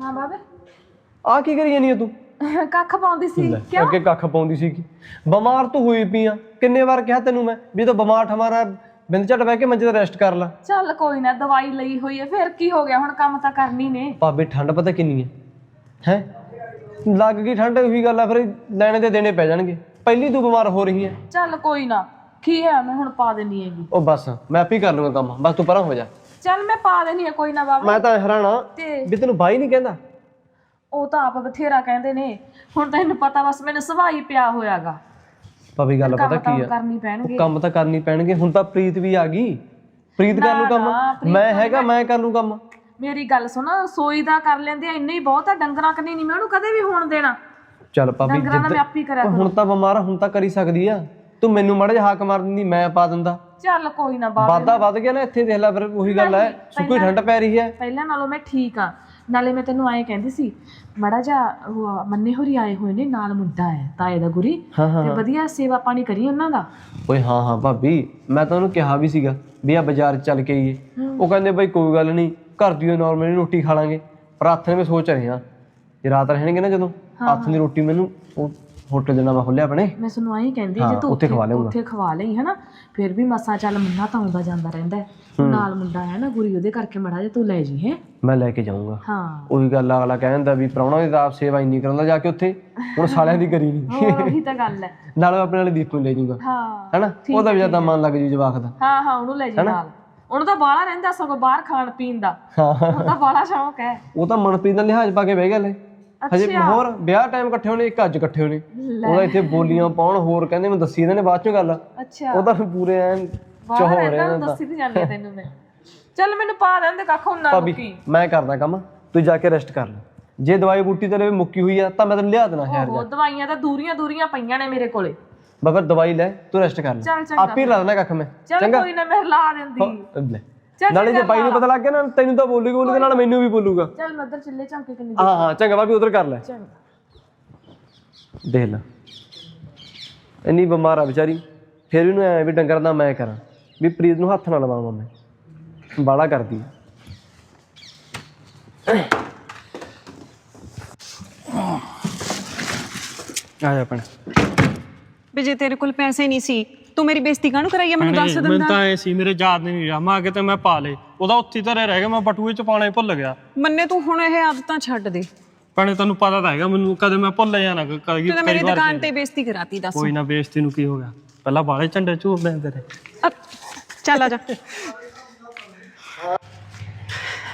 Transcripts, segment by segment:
ਹਾਂ ਬਾਬੇ। ਆ ਕੀ ਕਰੀ ਜਾਨੀ ਆ ਤੂੰ? ਕੱਖ ਪਾਉਂਦੀ ਸੀ। ਲੈ, ਅੱਗੇ ਕੱਖ ਪਾਉਂਦੀ ਸੀਗੀ ਬਿਮਾਰ ਤੂੰ ਹੋਈ ਪਈ ਆ। ਕਿੰਨੇ ਵਾਰ ਕਿਹਾ ਤੈਨੂੰ ਮੈਂ ਵੀ ਤੂੰ ਬਿਮਾਰ ਠਮਾਰਾ ਬਿੰਦ ਝਟ ਬਹਿ ਕੇ ਮੰਜੇ ਤੇ ਰੈਸਟ ਕਰ ਲੈ। ਚੱਲ ਕੋਈ ਨਾ ਦਵਾਈ ਲਈ ਹੋਈ ਹੈ ਫਿਰ ਕੀ ਹੋ ਗਿਆ? ਹੁਣ ਕੰਮ ਤਾਂ ਕਰਨੀ ਨੇ। ਭਾਬੀ ਠੰਡ ਪਤਾ ਕਿੰਨੀ ਹੈ ਹੈ? ਲੱਗ ਗਈ ਠੰਡ ਉਹੀ ਗੱਲ ਆ ਫਿਰ ਲੈਣੇ ਤੇ ਦੇਣੇ ਪੈ ਜਾਣਗੇ। ਪਹਿਲੀ ਤੂੰ ਬਿਮਾਰ ਹੋ ਰਹੀ ਹੈ ਚੱਲ ਕੋਈ ਨਾ ਕੀ ਹੈ ਮੈਂ ਹੁਣ ਪਾ ਦੇਣੀ ਹੈਗੀ। ਉਹ ਬਸ ਮੈਂ ਆਪੇ ਹੀ ਕਰ ਲੂੰਗਾ ਕੰਮ। ਬਸ ਤੂੰ ਪਰਾਂ ਹੋ ਜਾ। ਚੱਲ ਮੈਂ ਪਾ ਦੇਣੀ ਹੈ ਕੋਈ ਨਾ ਬਾਬਾ ਮੈਂ ਤਾਂ ਹੈਰਾਨਾ ਤੇ ਵੀ ਤੈਨੂੰ ਬਾਈ ਨਹੀਂ ਕਹਿੰਦਾ? ਉਹ ਤਾਂ ਆਪ ਬਥੇਰਾ ਕਹਿੰਦੇ ਨੇ। ਹੁਣ ਤੈਨੂੰ ਪਤਾ ਬਸ ਮੈਨੂੰ ਸਵਾਈ ਪਿਆ ਹੋਇਆਗਾ। ਭਾਬੀ ਗੱਲ ਪਤਾ ਕੀ ਤਾਂ ਆ? ਕਰਨੀ ਪੈਣਗੇ। ਕੰਮ ਤਾਂ ਕਰਨੀ ਪੈਣਗੇ। ਹੁਣ ਤਾਂ ਪ੍ਰੀਤ ਵੀ ਆ ਗਈ। ਪ੍ਰੀਤ ਕਰ ਲੂ ਕੰਮ? ਮੈਂ ਹੈਗਾ ਮੈਂ ਕਰ ਲੂ ਕੰਮ? ਮੇਰੀ ਗੱਲ ਸੁਣ ਸੋਈ ਦਾ ਕਰ ਲੈਂਦੇ ਆ ਇੰਨੇ ਹੀ ਬਹੁਤ ਆ ਡੰਗਰਾਂ ਕਨੀ ਨਹੀਂ ਮੈਂ ਉਹਨੂੰ ਕਦੇ ਵੀ ਹੋਣ ਦੇਣਾ। ਚੱਲ ਭਾਬੀ ਡੰਗਰਾਂ ਦਾ ਮੈਂ ਆਪੇ ਹੀ ਕਰਿਆ ਹੁਣ ਤਾਂ ਬਿਮਾਰ ਆ, ਹੁਣ ਤਾਂ ਕਰੀ ਸਕਦੀ ਆ। ਤੂੰ ਮੈਨੂੰ ਮਾੜਾ ਜਿਹਾ ਹਾਕ ਮਾਰ ਦਿੰਦੀ ਮੈਂ ਪਾ ਦਿੰਦਾ। ਚੱਲ ਕੋਈ ਨਾ ਬਾਬਾ ਵਾਦਾ ਵੱਧ ਗਿਆ ਨਾ ਇੱਥੇ ਦੇਖ ਲੈ ਫਿਰ ਉਹੀ ਗੱਲ ਹੈ ਸੁੱਕੀ ਠੰਡ ਪੈ ਰਹੀ ਹੈ। ਪਹਿਲਾਂ ਨਾਲੋਂ ਮੈਂ ਠੀਕ ਆ ਨਾਲੇ ਮੈਂ ਤੈਨੂੰ ਆਏ ਕਹਿੰਦੀ ਸੀ ਮੜਾ ਜਾ ਮੰਨੇ ਹੋਰੀ ਆਏ ਹੋਏ ਨੇ ਨਾਲ ਮੁੰਡਾ ਹੈ ਤਾਏ ਦਾ ਗੁਰੀ। ਹਾਂ ਹਾਂ ਤੇ ਵਧੀਆ ਸੇਵਾ ਪਾਣੀ ਕਰੀ ਉਹਨਾਂ ਦਾ? ਓਏ ਹਾਂ ਹਾਂ ਭਾਬੀ ਮੈਂ ਤਾਂ ਉਹਨੂੰ ਕਿਹਾ ਵੀ ਸੀਗਾ ਵੀ ਆ ਬਾਜ਼ਾਰ ਚੱਲ ਕੇ ਆਈਏ। ਉਹ ਕਹਿੰਦੇ ਬਈ ਕੋਈ ਗੱਲ ਨਹੀਂ ਘਰ ਦੀ ਨਾਰਮਲੀ ਰੋਟੀ ਖਾ ਲਾਂਗੇ। ਪਰ ਨੇ ਮੈਂ ਸੋਚ ਰਿਹਾ ਜੇ ਰਾਤ ਰਹਿਣਗੇ ਨਾ ਜਦੋਂ ਹੱਥ ਦੀ ਰੋਟੀ ਮੈਨੂੰ ਉਹ ਹੋਟਲ ਦੇ ਨਾਮ ਖੋਲਿਆ ਆਪਣੇ। ਮੈਂ ਸੁਣੂ ਆਈ ਕਹਿੰਦੀ ਹਾਂ, ਜੇ ਤੂੰ ਉੱਥੇ ਖਵਾ ਲਿਆਉਂਗਾ। ਉੱਥੇ ਖਵਾ ਲਈ ਹਨਾ? ਫਿਰ ਵੀ ਮਸਾ ਚੱਲ ਮੁੰਨਾ ਤਾਂ ਆਉਂਦਾ ਜਾਂਦਾ ਰਹਿੰਦਾ ਹੈ। ਨਾਲ ਮੁੰਡਾ ਹੈ ਨਾ ਗੁਰੀ ਉਹਦੇ ਕਰਕੇ ਮੜਾ ਜੇ ਤੂੰ ਲੈ ਜੀ ਹੈ? ਮੈਂ ਲੈ ਕੇ ਜਾਊਂਗਾ। ਹਾਂ। ਉਹੀ ਗੱਲ ਅਗਲਾ ਕਹਿੰਦਾ ਵੀ ਪ੍ਰਾਹੁਣਾ ਦੀ ਤਾਂ ਆਪ ਸੇਵਾ ਇੰਨੀ ਕਰਾਉਂਦਾ ਜਾ ਕੇ ਉੱਥੇ ਹੁਣ ਸਾਲਿਆਂ ਦੀ ਕਰੀ ਨਹੀਂ ਹੋਰ ਉਹੀ ਤਾਂ ਗੱਲ ਹੈ। ਨਾਲ ਮੈਂ ਆਪਣੇ ਨਾਲ ਦੀਪ ਨੂੰ ਲੈ ਜਾਊਂਗਾ। ਹਾਂ ਹੈਨਾ? ਉਹਦਾ ਵੀ ਜ਼ਿਆਦਾ ਮਨ ਲੱਗ ਜੂ ਜਵਾਕ ਦਾ। ਹਾਂ ਹਾਂ ਉਹਨੂੰ ਲੈ ਜੀ ਨਾਲ। ਉਹਨੂੰ ਤਾਂ ਬਾਹਲਾ ਰਹਿੰਦਾ ਸਗੋਂ ਬਾਹਰ ਖਾਣ ਪੀਣ ਦਾ। ਹਾਂ। ਉਹ ਤਾਂ ਬਾਹਲਾ ਸ਼ੌਂਕ ਹੈ। ਉਹ ਤਾਂ ਮਨਪ੍ਰੀਤ ਦਾ ਲਿਹਾਜ਼ ਪਾ ਕੇ ਬਹਿ ਗਿਆ ਲੈ ਹਜੇ ਹੋਰ ਵਿਆਹ ਟਾਈਮ ਇਕੱਠੇ ਹੋਣੇ ਇੱਕ ਅੱਜ ਇਕੱਠੇ ਹੋਣੇ। ਉਹਦਾ ਇੱਥੇ ਬੋਲੀਆਂ ਪਾਉਣ ਹੋਰ ਕਹਿੰਦੇ ਮੈਂ ਦੱਸੀ ਇਹਨਾਂ ਨੇ ਬਾਅਦ ਚੋਂ ਗੱਲ। ਅੱਛਾ। ਉਹ ਤਾਂ ਪੂਰੇ ਬਾਹਰ ਚਹੋ ਰਹਿੰਦਾ ਰਿਹਾ ਨੂੰ ਦੱਸੀ ਤੇ ਜਾਂਦੀ ਤੈਨੂੰ ਮੈਂ। ਚੱਲ ਮੈਨੂੰ ਪਾ ਦਿੰਦੇ ਕੱਖ ਹੁਣ ਨਾ ਮੁੱਕੀ ਮੈਂ ਕਰਦਾ ਕੰਮ ਤੂੰ ਜਾ ਕੇ ਰੈਸਟ ਕਰ ਲੈ। ਜੇ ਦਵਾਈ ਬੂਟੀ ਤੇਰੇ ਮੁੱਕੀ ਹੋਈ ਆ ਤਾਂ ਮੈਂ ਤੈਨੂੰ ਲਿਆ ਦੇਣਾ ਸ਼ਹਿਰ ਉਹ ਦਵਾਈਆਂ ਤਾਂ ਦੂਰੀਆਂ ਦੂਰੀਆਂ ਪਈਆਂ ਨੇ ਮੇਰੇ ਕੋਲੇ। ਬਾਬਾ ਦਵਾਈ ਲੈ ਤੂੰ ਰੈਸਟ ਕਰ ਲੈ। ਚੰਗਾ ਆਪੇ ਲਾ ਦੇਣਾ ਕੱਖ ਮੈਂ। ਚੱਲ ਕੋਈ ਨਾ ਮੈਂ ਲਾ ਦਿੰਦੀ। ਲੈ। ਨਾਲੇ ਜੇ ਬਾਈ ਨੂੰ ਪਤਾ ਲੱਗ ਗਿਆ ਨਾ ਤੈਨੂੰ ਤਾਂ ਬੋਲੂਗਾ ਬੋਲੂਗਾ ਨਾਲ ਮੈਨੂੰ ਵੀ ਬੋਲੂਗਾ। ਚੱਲ ਮੈਂ ਉਧਰ ਚੱਲੇ ਚੌਂਕੇ ਕਿੰਨੀ ਹਾਂ ਹਾਂ ਚੰਗਾ ਬਾਬੀ ਉਧਰ ਕਰ ਲੈ। ਚੰਗਾ। ਦੇਖ ਲੈ। ਇੰਨੀ ਬਿਮਾਰ ਆ ਵਿਚਾਰੀ। ਫਿਰ ਵੀ ਇਹਨੂੰ ਐ ਵੀ ਡੰਗਰ ਦਾ ਮੈਂ ਕਰਾਂ ਵੀ ਪ੍ਰੀਤ ਨੂੰ ਹੱਥ ਨਾ ਲਵਾਵਾਂ ਮੈਂ ਬਾਲਾ ਕਰਦੀ ਆ। ਆ ਜਾ ਵੀ ਜੇ ਤੇਰੇ ਕੋਲ ਪੈਸੇ ਨਹੀਂ ਸੀ ਤੂੰ ਮੇਰੀ ਬੇਇੱਜ਼ਤੀ ਕਾਹਨੂੰ ਕਰਾਈ ਆ? ਮੈਨੂੰ ਦੱਸ ਮੈਨੂੰ ਦਿੰਦਾ ਤਾਂ ਐ ਸੀ ਮੇਰੇ ਯਾਦ ਨਹੀਂ ਰਿਹਾ। ਮੈਂ ਕਿਤੇ ਮੈਂ ਪਾ ਲੇ ਉਹਦਾ ਉੱਥੇ ਹੀ ਧਰੇ ਰਹਿ ਗਿਆ ਮੈਂ ਬਟੂਏ ਚ ਪਾਣਾ ਹੀ ਭੁੱਲ ਗਿਆ। ਮੰਨੇ ਤੂੰ ਹੁਣ ਇਹ ਆਦਤਾਂ ਛੱਡ ਦੇ। ਭੈਣੇ ਤੈਨੂੰ ਪਤਾ ਤਾਂ ਹੈਗਾ ਮੈਨੂੰ ਕਦੇ ਮੈਂ ਭੁੱਲ ਜਾਣਾ ਕ- ਕਈ ਤੂੰ ਤਾਂ ਮੇਰੀ ਕਈ ਵਾਰ ਦੁਕਾਨ ਤੇ ਬੇਇੱਜ਼ਤੀ ਕਰਾਤੀ ਦੱਸ। ਕੋਈ ਨਾ ਬੇਇੱਜ਼ਤੀ ਨੂੰ ਕੀ ਹੋ ਗਿਆ? ਪਹਿਲਾਂ ਬਾਲੇ ਝੰਡੇ ਝੂਰਦੇ ਆ ਤੇਰੇ। ਅ, ਚੱਲ ਆ ਜਾ।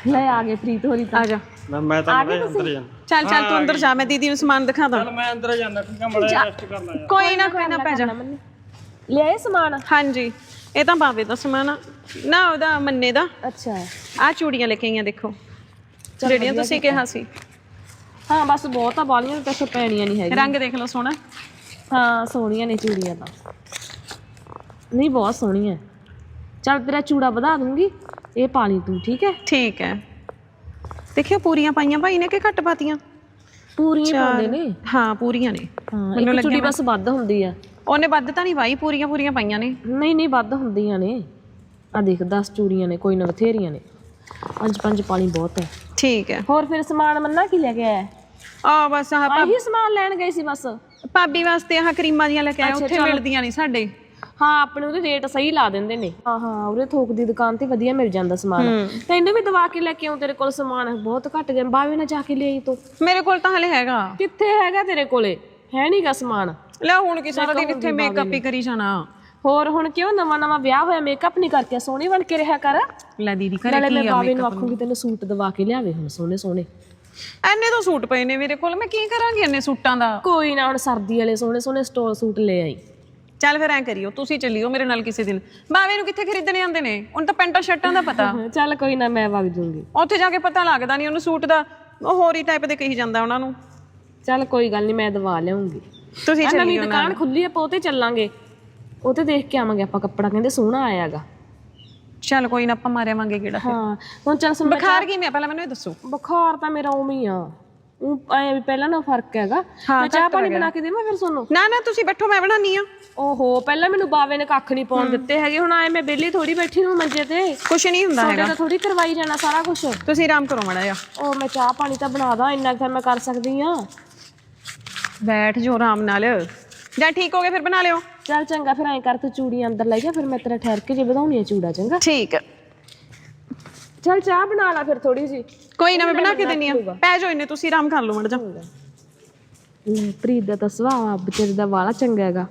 ਲੈ ਆ ਗਏ ਪ੍ਰੀਤ ਹੋਰੀ ਤਾਂ। ਆ ਜਾ। ਮੈਂ ਮੈਂ ਤਾਂ ਮੈਂ ਅੰਦਰ ਜਾਣਾ। ਚੱਲ ਚੱਲ ਤੂੰ ਅੰਦਰ ਜਾ ਮੈਂ ਦੀਦੀ ਨੂੰ ਸਮਾਨ ਦਿਖਾ ਦਾਂ। ਚੱਲ ਮੈਂ ਅੰਦਰ ਜਾਣਾ ਠੀਕ ਆ ਮੜਾ ਰੈਸਟ ਕਰਨਾ ਯਾਰ ਕੋਈ ਨਾ ਕੋਈ ਨਾ ਪੈ ਜਾ। ਲਿਆਏ ਸਮਾਨ? ਹਾਂਜੀ ਇਹ ਤਾਂ ਬਾਵੇ ਦਾ ਸਮਾਨ ਆ। ਨਾ ਉਹਦਾ ਮੰਨੇ ਦਾ। ਅੱਛਾ। ਆ ਚੂੜੀਆਂ ਲੈ ਕੇ ਆਈਆਂ ਦੇਖੋ। ਜਿਹੜੀਆਂ ਤੁਸੀਂ ਕਿਹਾ ਸੀ। ਹਾਂ ਬਸ ਬਹੁਤ ਆ ਬਾਲੀਆਂ ਤਾਂ ਇੱਥੇ ਪੈਣੀਆਂ ਨਹੀਂ ਹੈਗੀਆਂ। ਰੰਗ ਦੇਖ ਲਓ ਸੋਹਣਾ। ਹਾਂ ਸੋਹਣੀਆਂ ਨੇ ਚੂੜੀਆਂ ਤਾਂ। ਨਹੀਂ ਬਹੁਤ ਸੋਹਣੀਆਂ। ਚੱਲ ਤੇਰਾ ਚੂੜਾ ਵਧਾ ਦੂੰਗੀ ਇਹ ਪਾ ਲਈ ਤੂੰ ਠੀਕ ਹੈ? ਠੀਕ ਹੈ। ਦੇਖਿਓ ਪੂਰੀਆਂ ਪਾਈਆਂ। ਭਾਈ ਨੇ ਕਿ ਘੱਟ ਪਾਤੀਆਂ? ਪੂਰੀਆਂ ਪਾਉਂਦੇ ਨੇ? ਹਾਂ ਪੂਰੀਆਂ ਨੇ। ਹਾਂ ਇੱਕ ਚੂੜੀ ਬਸ ਵੱਧ ਹੁੰਦੀ ਆ। ਉਹਨੇ ਵੱਧ ਤਾਂ ਨਹੀਂ ਪਾਈ ਪੂਰੀਆਂ ਪੂਰੀਆਂ ਪਾਈਆਂ ਨੇ? ਨਹੀਂ ਨਹੀਂ ਵੱਧ ਹੁੰਦੀਆਂ ਨੇ। ਆ ਦੇਖ 10 ਚੂੜੀਆਂ ਨੇ ਕੋਈ ਨਾ ਬਥੇਰੀਆਂ ਨੇ। ਪੰਜ ਪੰਜ ਪਾਣੀ ਬਹੁਤ ਹੈ। ਠੀਕ ਹੈ। ਹੋਰ ਫਿਰ ਸਮਾਨ ਮੰਨਾ ਕੀ ਲੈ ਕੇ ਆਇਆ? ਆ ਬਸ ਆਹ ਭਾ- ਆਹੀ ਸਮਾਨ ਲੈਣ ਗਏ ਸੀ ਬਸ। ਭਾਬੀ ਵਾਸਤੇ ਆਹ ਕਰੀਮਾਂ ਦੀਆਂ ਲੈ ਕੇ ਆਏ ਉੱਥੇ ਮਿਲਦੀਆਂ ਨਹੀਂ ਸਾਡੇ। ਹਾਂ ਆਪਣੇ ਉਹਦੇ ਰੇਟ ਸਹੀ ਲਾ ਦਿੰਦੇ ਨੇ। ਹਾਂ ਹਾਂ ਉਹਦੇ ਥੋਕ ਦੀ ਦੁਕਾਨ ਤੇ ਵਧੀਆ ਮਿਲ ਜਾਂਦਾ ਸਮਾਨ। ਤੈਨੂੰ ਵੀ ਦਵਾ ਕੇ ਲੈ ਕੇ ਆਉਂ ਤੇਰੇ ਕੋਲ ਸਮਾਨ ਬਹੁਤ ਘੱਟ ਗਿਆ। ਬਾਵੇ ਨਾ ਜਾ ਕੇ ਲਿਆਈ ਤੂੰ। ਮੇਰੇ ਕੋਲ ਤਾਂ ਹਲੇ ਹੈਗਾ। ਕਿੱਥੇ ਹੈਗਾ ਤੇਰੇ ਕੋਲੇ? ਹੈ ਨਹੀਂਗਾ ਸਮਾਨ। ਲੈ ਹੁਣ ਕੀ ਸਾਰਾ ਦਿਨ ਇੱਥੇ ਮੇਕਅਪ ਹੀ ਕਰੀ ਜਾਣਾ। ਹੋਰ ਹੁਣ ਕਿਉਂ ਨਵਾਂ ਨਵਾਂ ਵਿਆਹ ਹੋਇਆ? ਮੇਕਅਪ ਨਹੀਂ ਕਰਕੇ ਸੋਹਣੀ ਬਣ ਕੇ ਰਿਹਾ ਕਰ। ਲੈ ਦੀਦੀ ਘਰੇ ਨਾਲੇ ਮੈਂ ਕੀ ਆ ਬਾਵੇ ਨੂੰ ਆਖੂੰਗੀ ਤੈਨੂੰ ਸੂਟ ਦਵਾ ਕੇ ਲਿਆਵੇ ਹੁਣ ਸੋਹਣੇ ਸੋਹਣੇ। ਐਨੇ ਤਾਂ ਸੂਟ ਪਏ ਨੇ ਮੇਰੇ ਕੋਲ ਮੈਂ ਕੀ ਕਰਾਂਗੀ ਐਨੇ ਸੂਟਾਂ ਦਾ? ਕੋਈ ਨਾ ਹੁਣ ਸਰਦੀ ਵਾਲੇ ਸੋਹਣੇ ਸੋਹਣੇ ਸਟੋਲ ਸੂਟ ਲੈ ਆਈ। ਚੱਲ ਫਿਰ ਐਂ ਕਰਿਓ ਤੁਸੀਂ ਚੱਲਿਓ ਮੇਰੇ ਨਾਲ ਕਿਸੇ ਦਿਨ। ਬਾਵੇ ਨੂੰ ਕਿੱਥੇ ਖਰੀਦਣੇ ਆਉਂਦੇ ਨੇ? ਹੁਣ ਤਾਂ ਪੈਂਟਾਂ ਸ਼ਰਟਾਂ ਦਾ ਪਤਾ। ਚੱਲ ਕੋਈ ਨਾ ਮੈਂ ਵਗ ਜੂੰਗੀ। ਉੱਥੇ ਜਾ ਕੇ ਪਤਾ ਲੱਗਦਾ ਨਹੀਂ ਉਹਨੂੰ ਸੂਟ ਦਾ। ਉਹ ਹੋਰ ਹੀ ਟਾਈਪ ਦੇ ਕਹੀ ਜਾਂਦਾ ਉਹਨਾਂ ਨੂੰ। ਚੱਲ ਕੋਈ ਗੱਲ ਨਹੀਂ ਮੈਂ ਦਵਾ ਲਿਆਉਂਗੀ। ਤੁਸੀਂ ਆ ਨਵੀਂ ਦੁਕਾਨ ਖੁੱਲੀ ਆ ਪੋਤੇ ਚੱਲਾਂਗੇ। ਉਹ ਤੇ ਦੇਖ ਕੇ ਆਵਾਂਗੇ ਆਪਾਂ ਕੱਪੜਾ ਕਹਿੰਦੇ ਸੋਹਣਾ ਆਇਆਗਾ। ਚੱਲ ਕੋਈ ਨਾ ਆਪਾਂ ਮਾਰਿਆਵਾਂਗੇ ਕਿਹੜਾ ਹਾਂ ਹੁਣ ਚੱਲ ਸਮਝ ਬੁਖਾਰ ਕਿਵੇਂ ਆ ਪਹਿਲਾਂ ਮੈਨੂੰ ਇਹ ਦੱਸੋ। ਬੁਖਾਰ ਤਾਂ ਮੇਰਾ ਉਵੇਂ ਹੀ ਆ। ਉਹ ਐ ਵੀ ਪਹਿਲਾਂ ਨਾ ਫ਼ਰਕ ਹੈਗਾ। ਮੈਂ ਚਾਹ ਪਾਣੀ ਬਣਾ ਕੇ ਦੇਵਾਂ ਫਿਰ ਤੁਹਾਨੂੰ ਨਾ ਨਾ ਤੁਸੀਂ ਬੈਠੋ ਮੈਂ ਬਣਾਉਣੀ ਆ। ਓਹੋ ਪਹਿਲਾਂ ਮੈਨੂੰ ਬਾਵੇ ਨੇ ਕੱਖ ਨਹੀਂ ਪਾਉਣ ਦਿੱਤੇ ਹੈਗੇ। ਹੁਣ ਐ ਮੈਂ ਬੇਲੀ ਥੋੜੀ ਬੈਠੀ ਨੂੰ ਮੰਜੇ ਤੇ। ਕੁਛ ਨਹੀਂ ਹੁੰਦਾ ਤੁਹਾਡੇ ਹੈਗਾ। ਤਾਂ ਥੋੜੀ ਕਰਵਾਈ ਜਾਣਾ ਸਾਰਾ ਕੁਝ ਤੁਸੀਂ ਆਰਾਮ ਕਰੋ ਮੜਾ ਜਾ ਉਹ ਮੈਂ ਚਾਹ ਪਾਣੀ ਤਾਂ ਬਣਾ ਦਾਂ ਇੰਨਾ ਕੁ ਤਾਂ ਮੈਂ ਕਰ ਸਕਦੀ ਆ। ਬੈਠ ਜੋ ਆਰਾਮ ਨਾਲ। ਜਾਂ ਠੀਕ ਹੋ ਗਿਆ ਫਿਰ ਬਣਾ ਲਿਓ। ਚੱਲ ਚੰਗਾ ਫਿਰ ਐਂ ਕਰ ਤੂੰ ਚੂੜੀਆਂ ਅੰਦਰ ਲੈ ਜਾ ਫਿਰ ਮੈਂ ਤੇਰਾ ਠਹਿਰ ਕੇ ਜੇ ਵਧਾਉਣੀ ਆ ਚੂੜਾ ਚੰਗਾ? ਠੀਕ ਚੱਲ ਚਾਹ ਬਣਾ ਲਾ ਫਿਰ ਥੋੜੀ ਜੀ ਕੋਈ ਨਾ ਮੈਂ ਬਣਾ ਕੇ ਦਿੰਨੀ ਆ। ਪੈ ਜਾਓ ਇੰਨੇ ਤੁਸੀਂ ਆਰਾਮ ਕਰ ਲਓ ਮੜ ਜਾ। ਲੈ ਪ੍ਰੀਤ ਦਾ ਤਾਂ ਸੁਭਾਅ ਵਿਚਾਰੀ ਦਾ ਵਾਲਾ ਚੰਗਾ ਹੈਗਾ।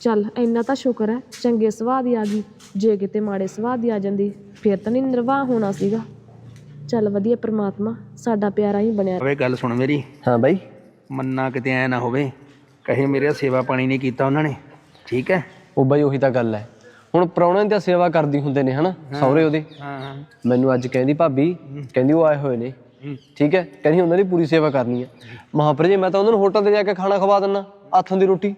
ਚੱਲ ਇੰਨਾ ਤਾਂ ਸ਼ੁਕਰ ਹੈ ਚੰਗੇ ਸੁਭਾਅ ਦੀ ਆ ਗਈ। ਜੇ ਕਿਤੇ ਮਾੜੇ ਸੁਭਾਅ ਦੀ ਆ ਜਾਂਦੀ ਫਿਰ ਤਾਂ ਨਹੀਂ ਨਿਰਵਾਹ ਹੋਣਾ ਸੀਗਾ। ਚੱਲ ਵਧੀਆ ਪ੍ਰਮਾਤਮਾ ਸਾਡਾ ਪਿਆਰਾ ਹੀ ਬਣਿਆ। ਓਏ ਗੱਲ ਸੁਣ ਮੇਰੀ। ਹਾਂ ਬਾਈ। ਮੰਨਾ ਕਿਤੇ ਐ ਨਾ ਹੋਵੇ। ਕਹੇ ਮੇਰੇ ਸੇਵਾ ਪਾਣੀ ਨਹੀਂ ਕੀਤਾ ਉਹਨਾਂ ਨੇ। ਠੀਕ ਹੈ? ਉਹ ਬਾਈ ਉਹੀ ਤਾਂ ਗੱਲ ਹੈ। ਹੁਣ ਪ੍ਰਾਹੁਣਿਆਂ ਦੀ ਤਾਂ ਸੇਵਾ ਕਰਦੀ ਹੁੰਦੇ ਨੇ ਹਨਾ? ਸਹੁਰੇ ਉਹਦੇ। ਹਾਂ ਹਾਂ। ਮੈਨੂੰ ਅੱਜ ਕਹਿੰਦੀ ਭਾਬੀ ਕਹਿੰਦੀ ਉਹ ਆਏ ਹੋਏ ਨੇ। ਠੀਕ ਹੈ? ਕਹਿੰਦੀ ਉਹਨਾਂ ਦੀ ਪੂਰੀ ਸੇਵਾ ਕਰਨੀ ਹੈ। ਮਹਾਪੁਰ ਜੀ ਮੈਂ ਤਾਂ ਉਹਨਾਂ ਨੂੰ ਹੋਟਲ ਤੇ ਜਾ ਕੇ ਖਾਣਾ ਖਵਾ ਦਿੰਨਾ ਹੱਥਾਂ ਦੀ ਰੋਟੀ।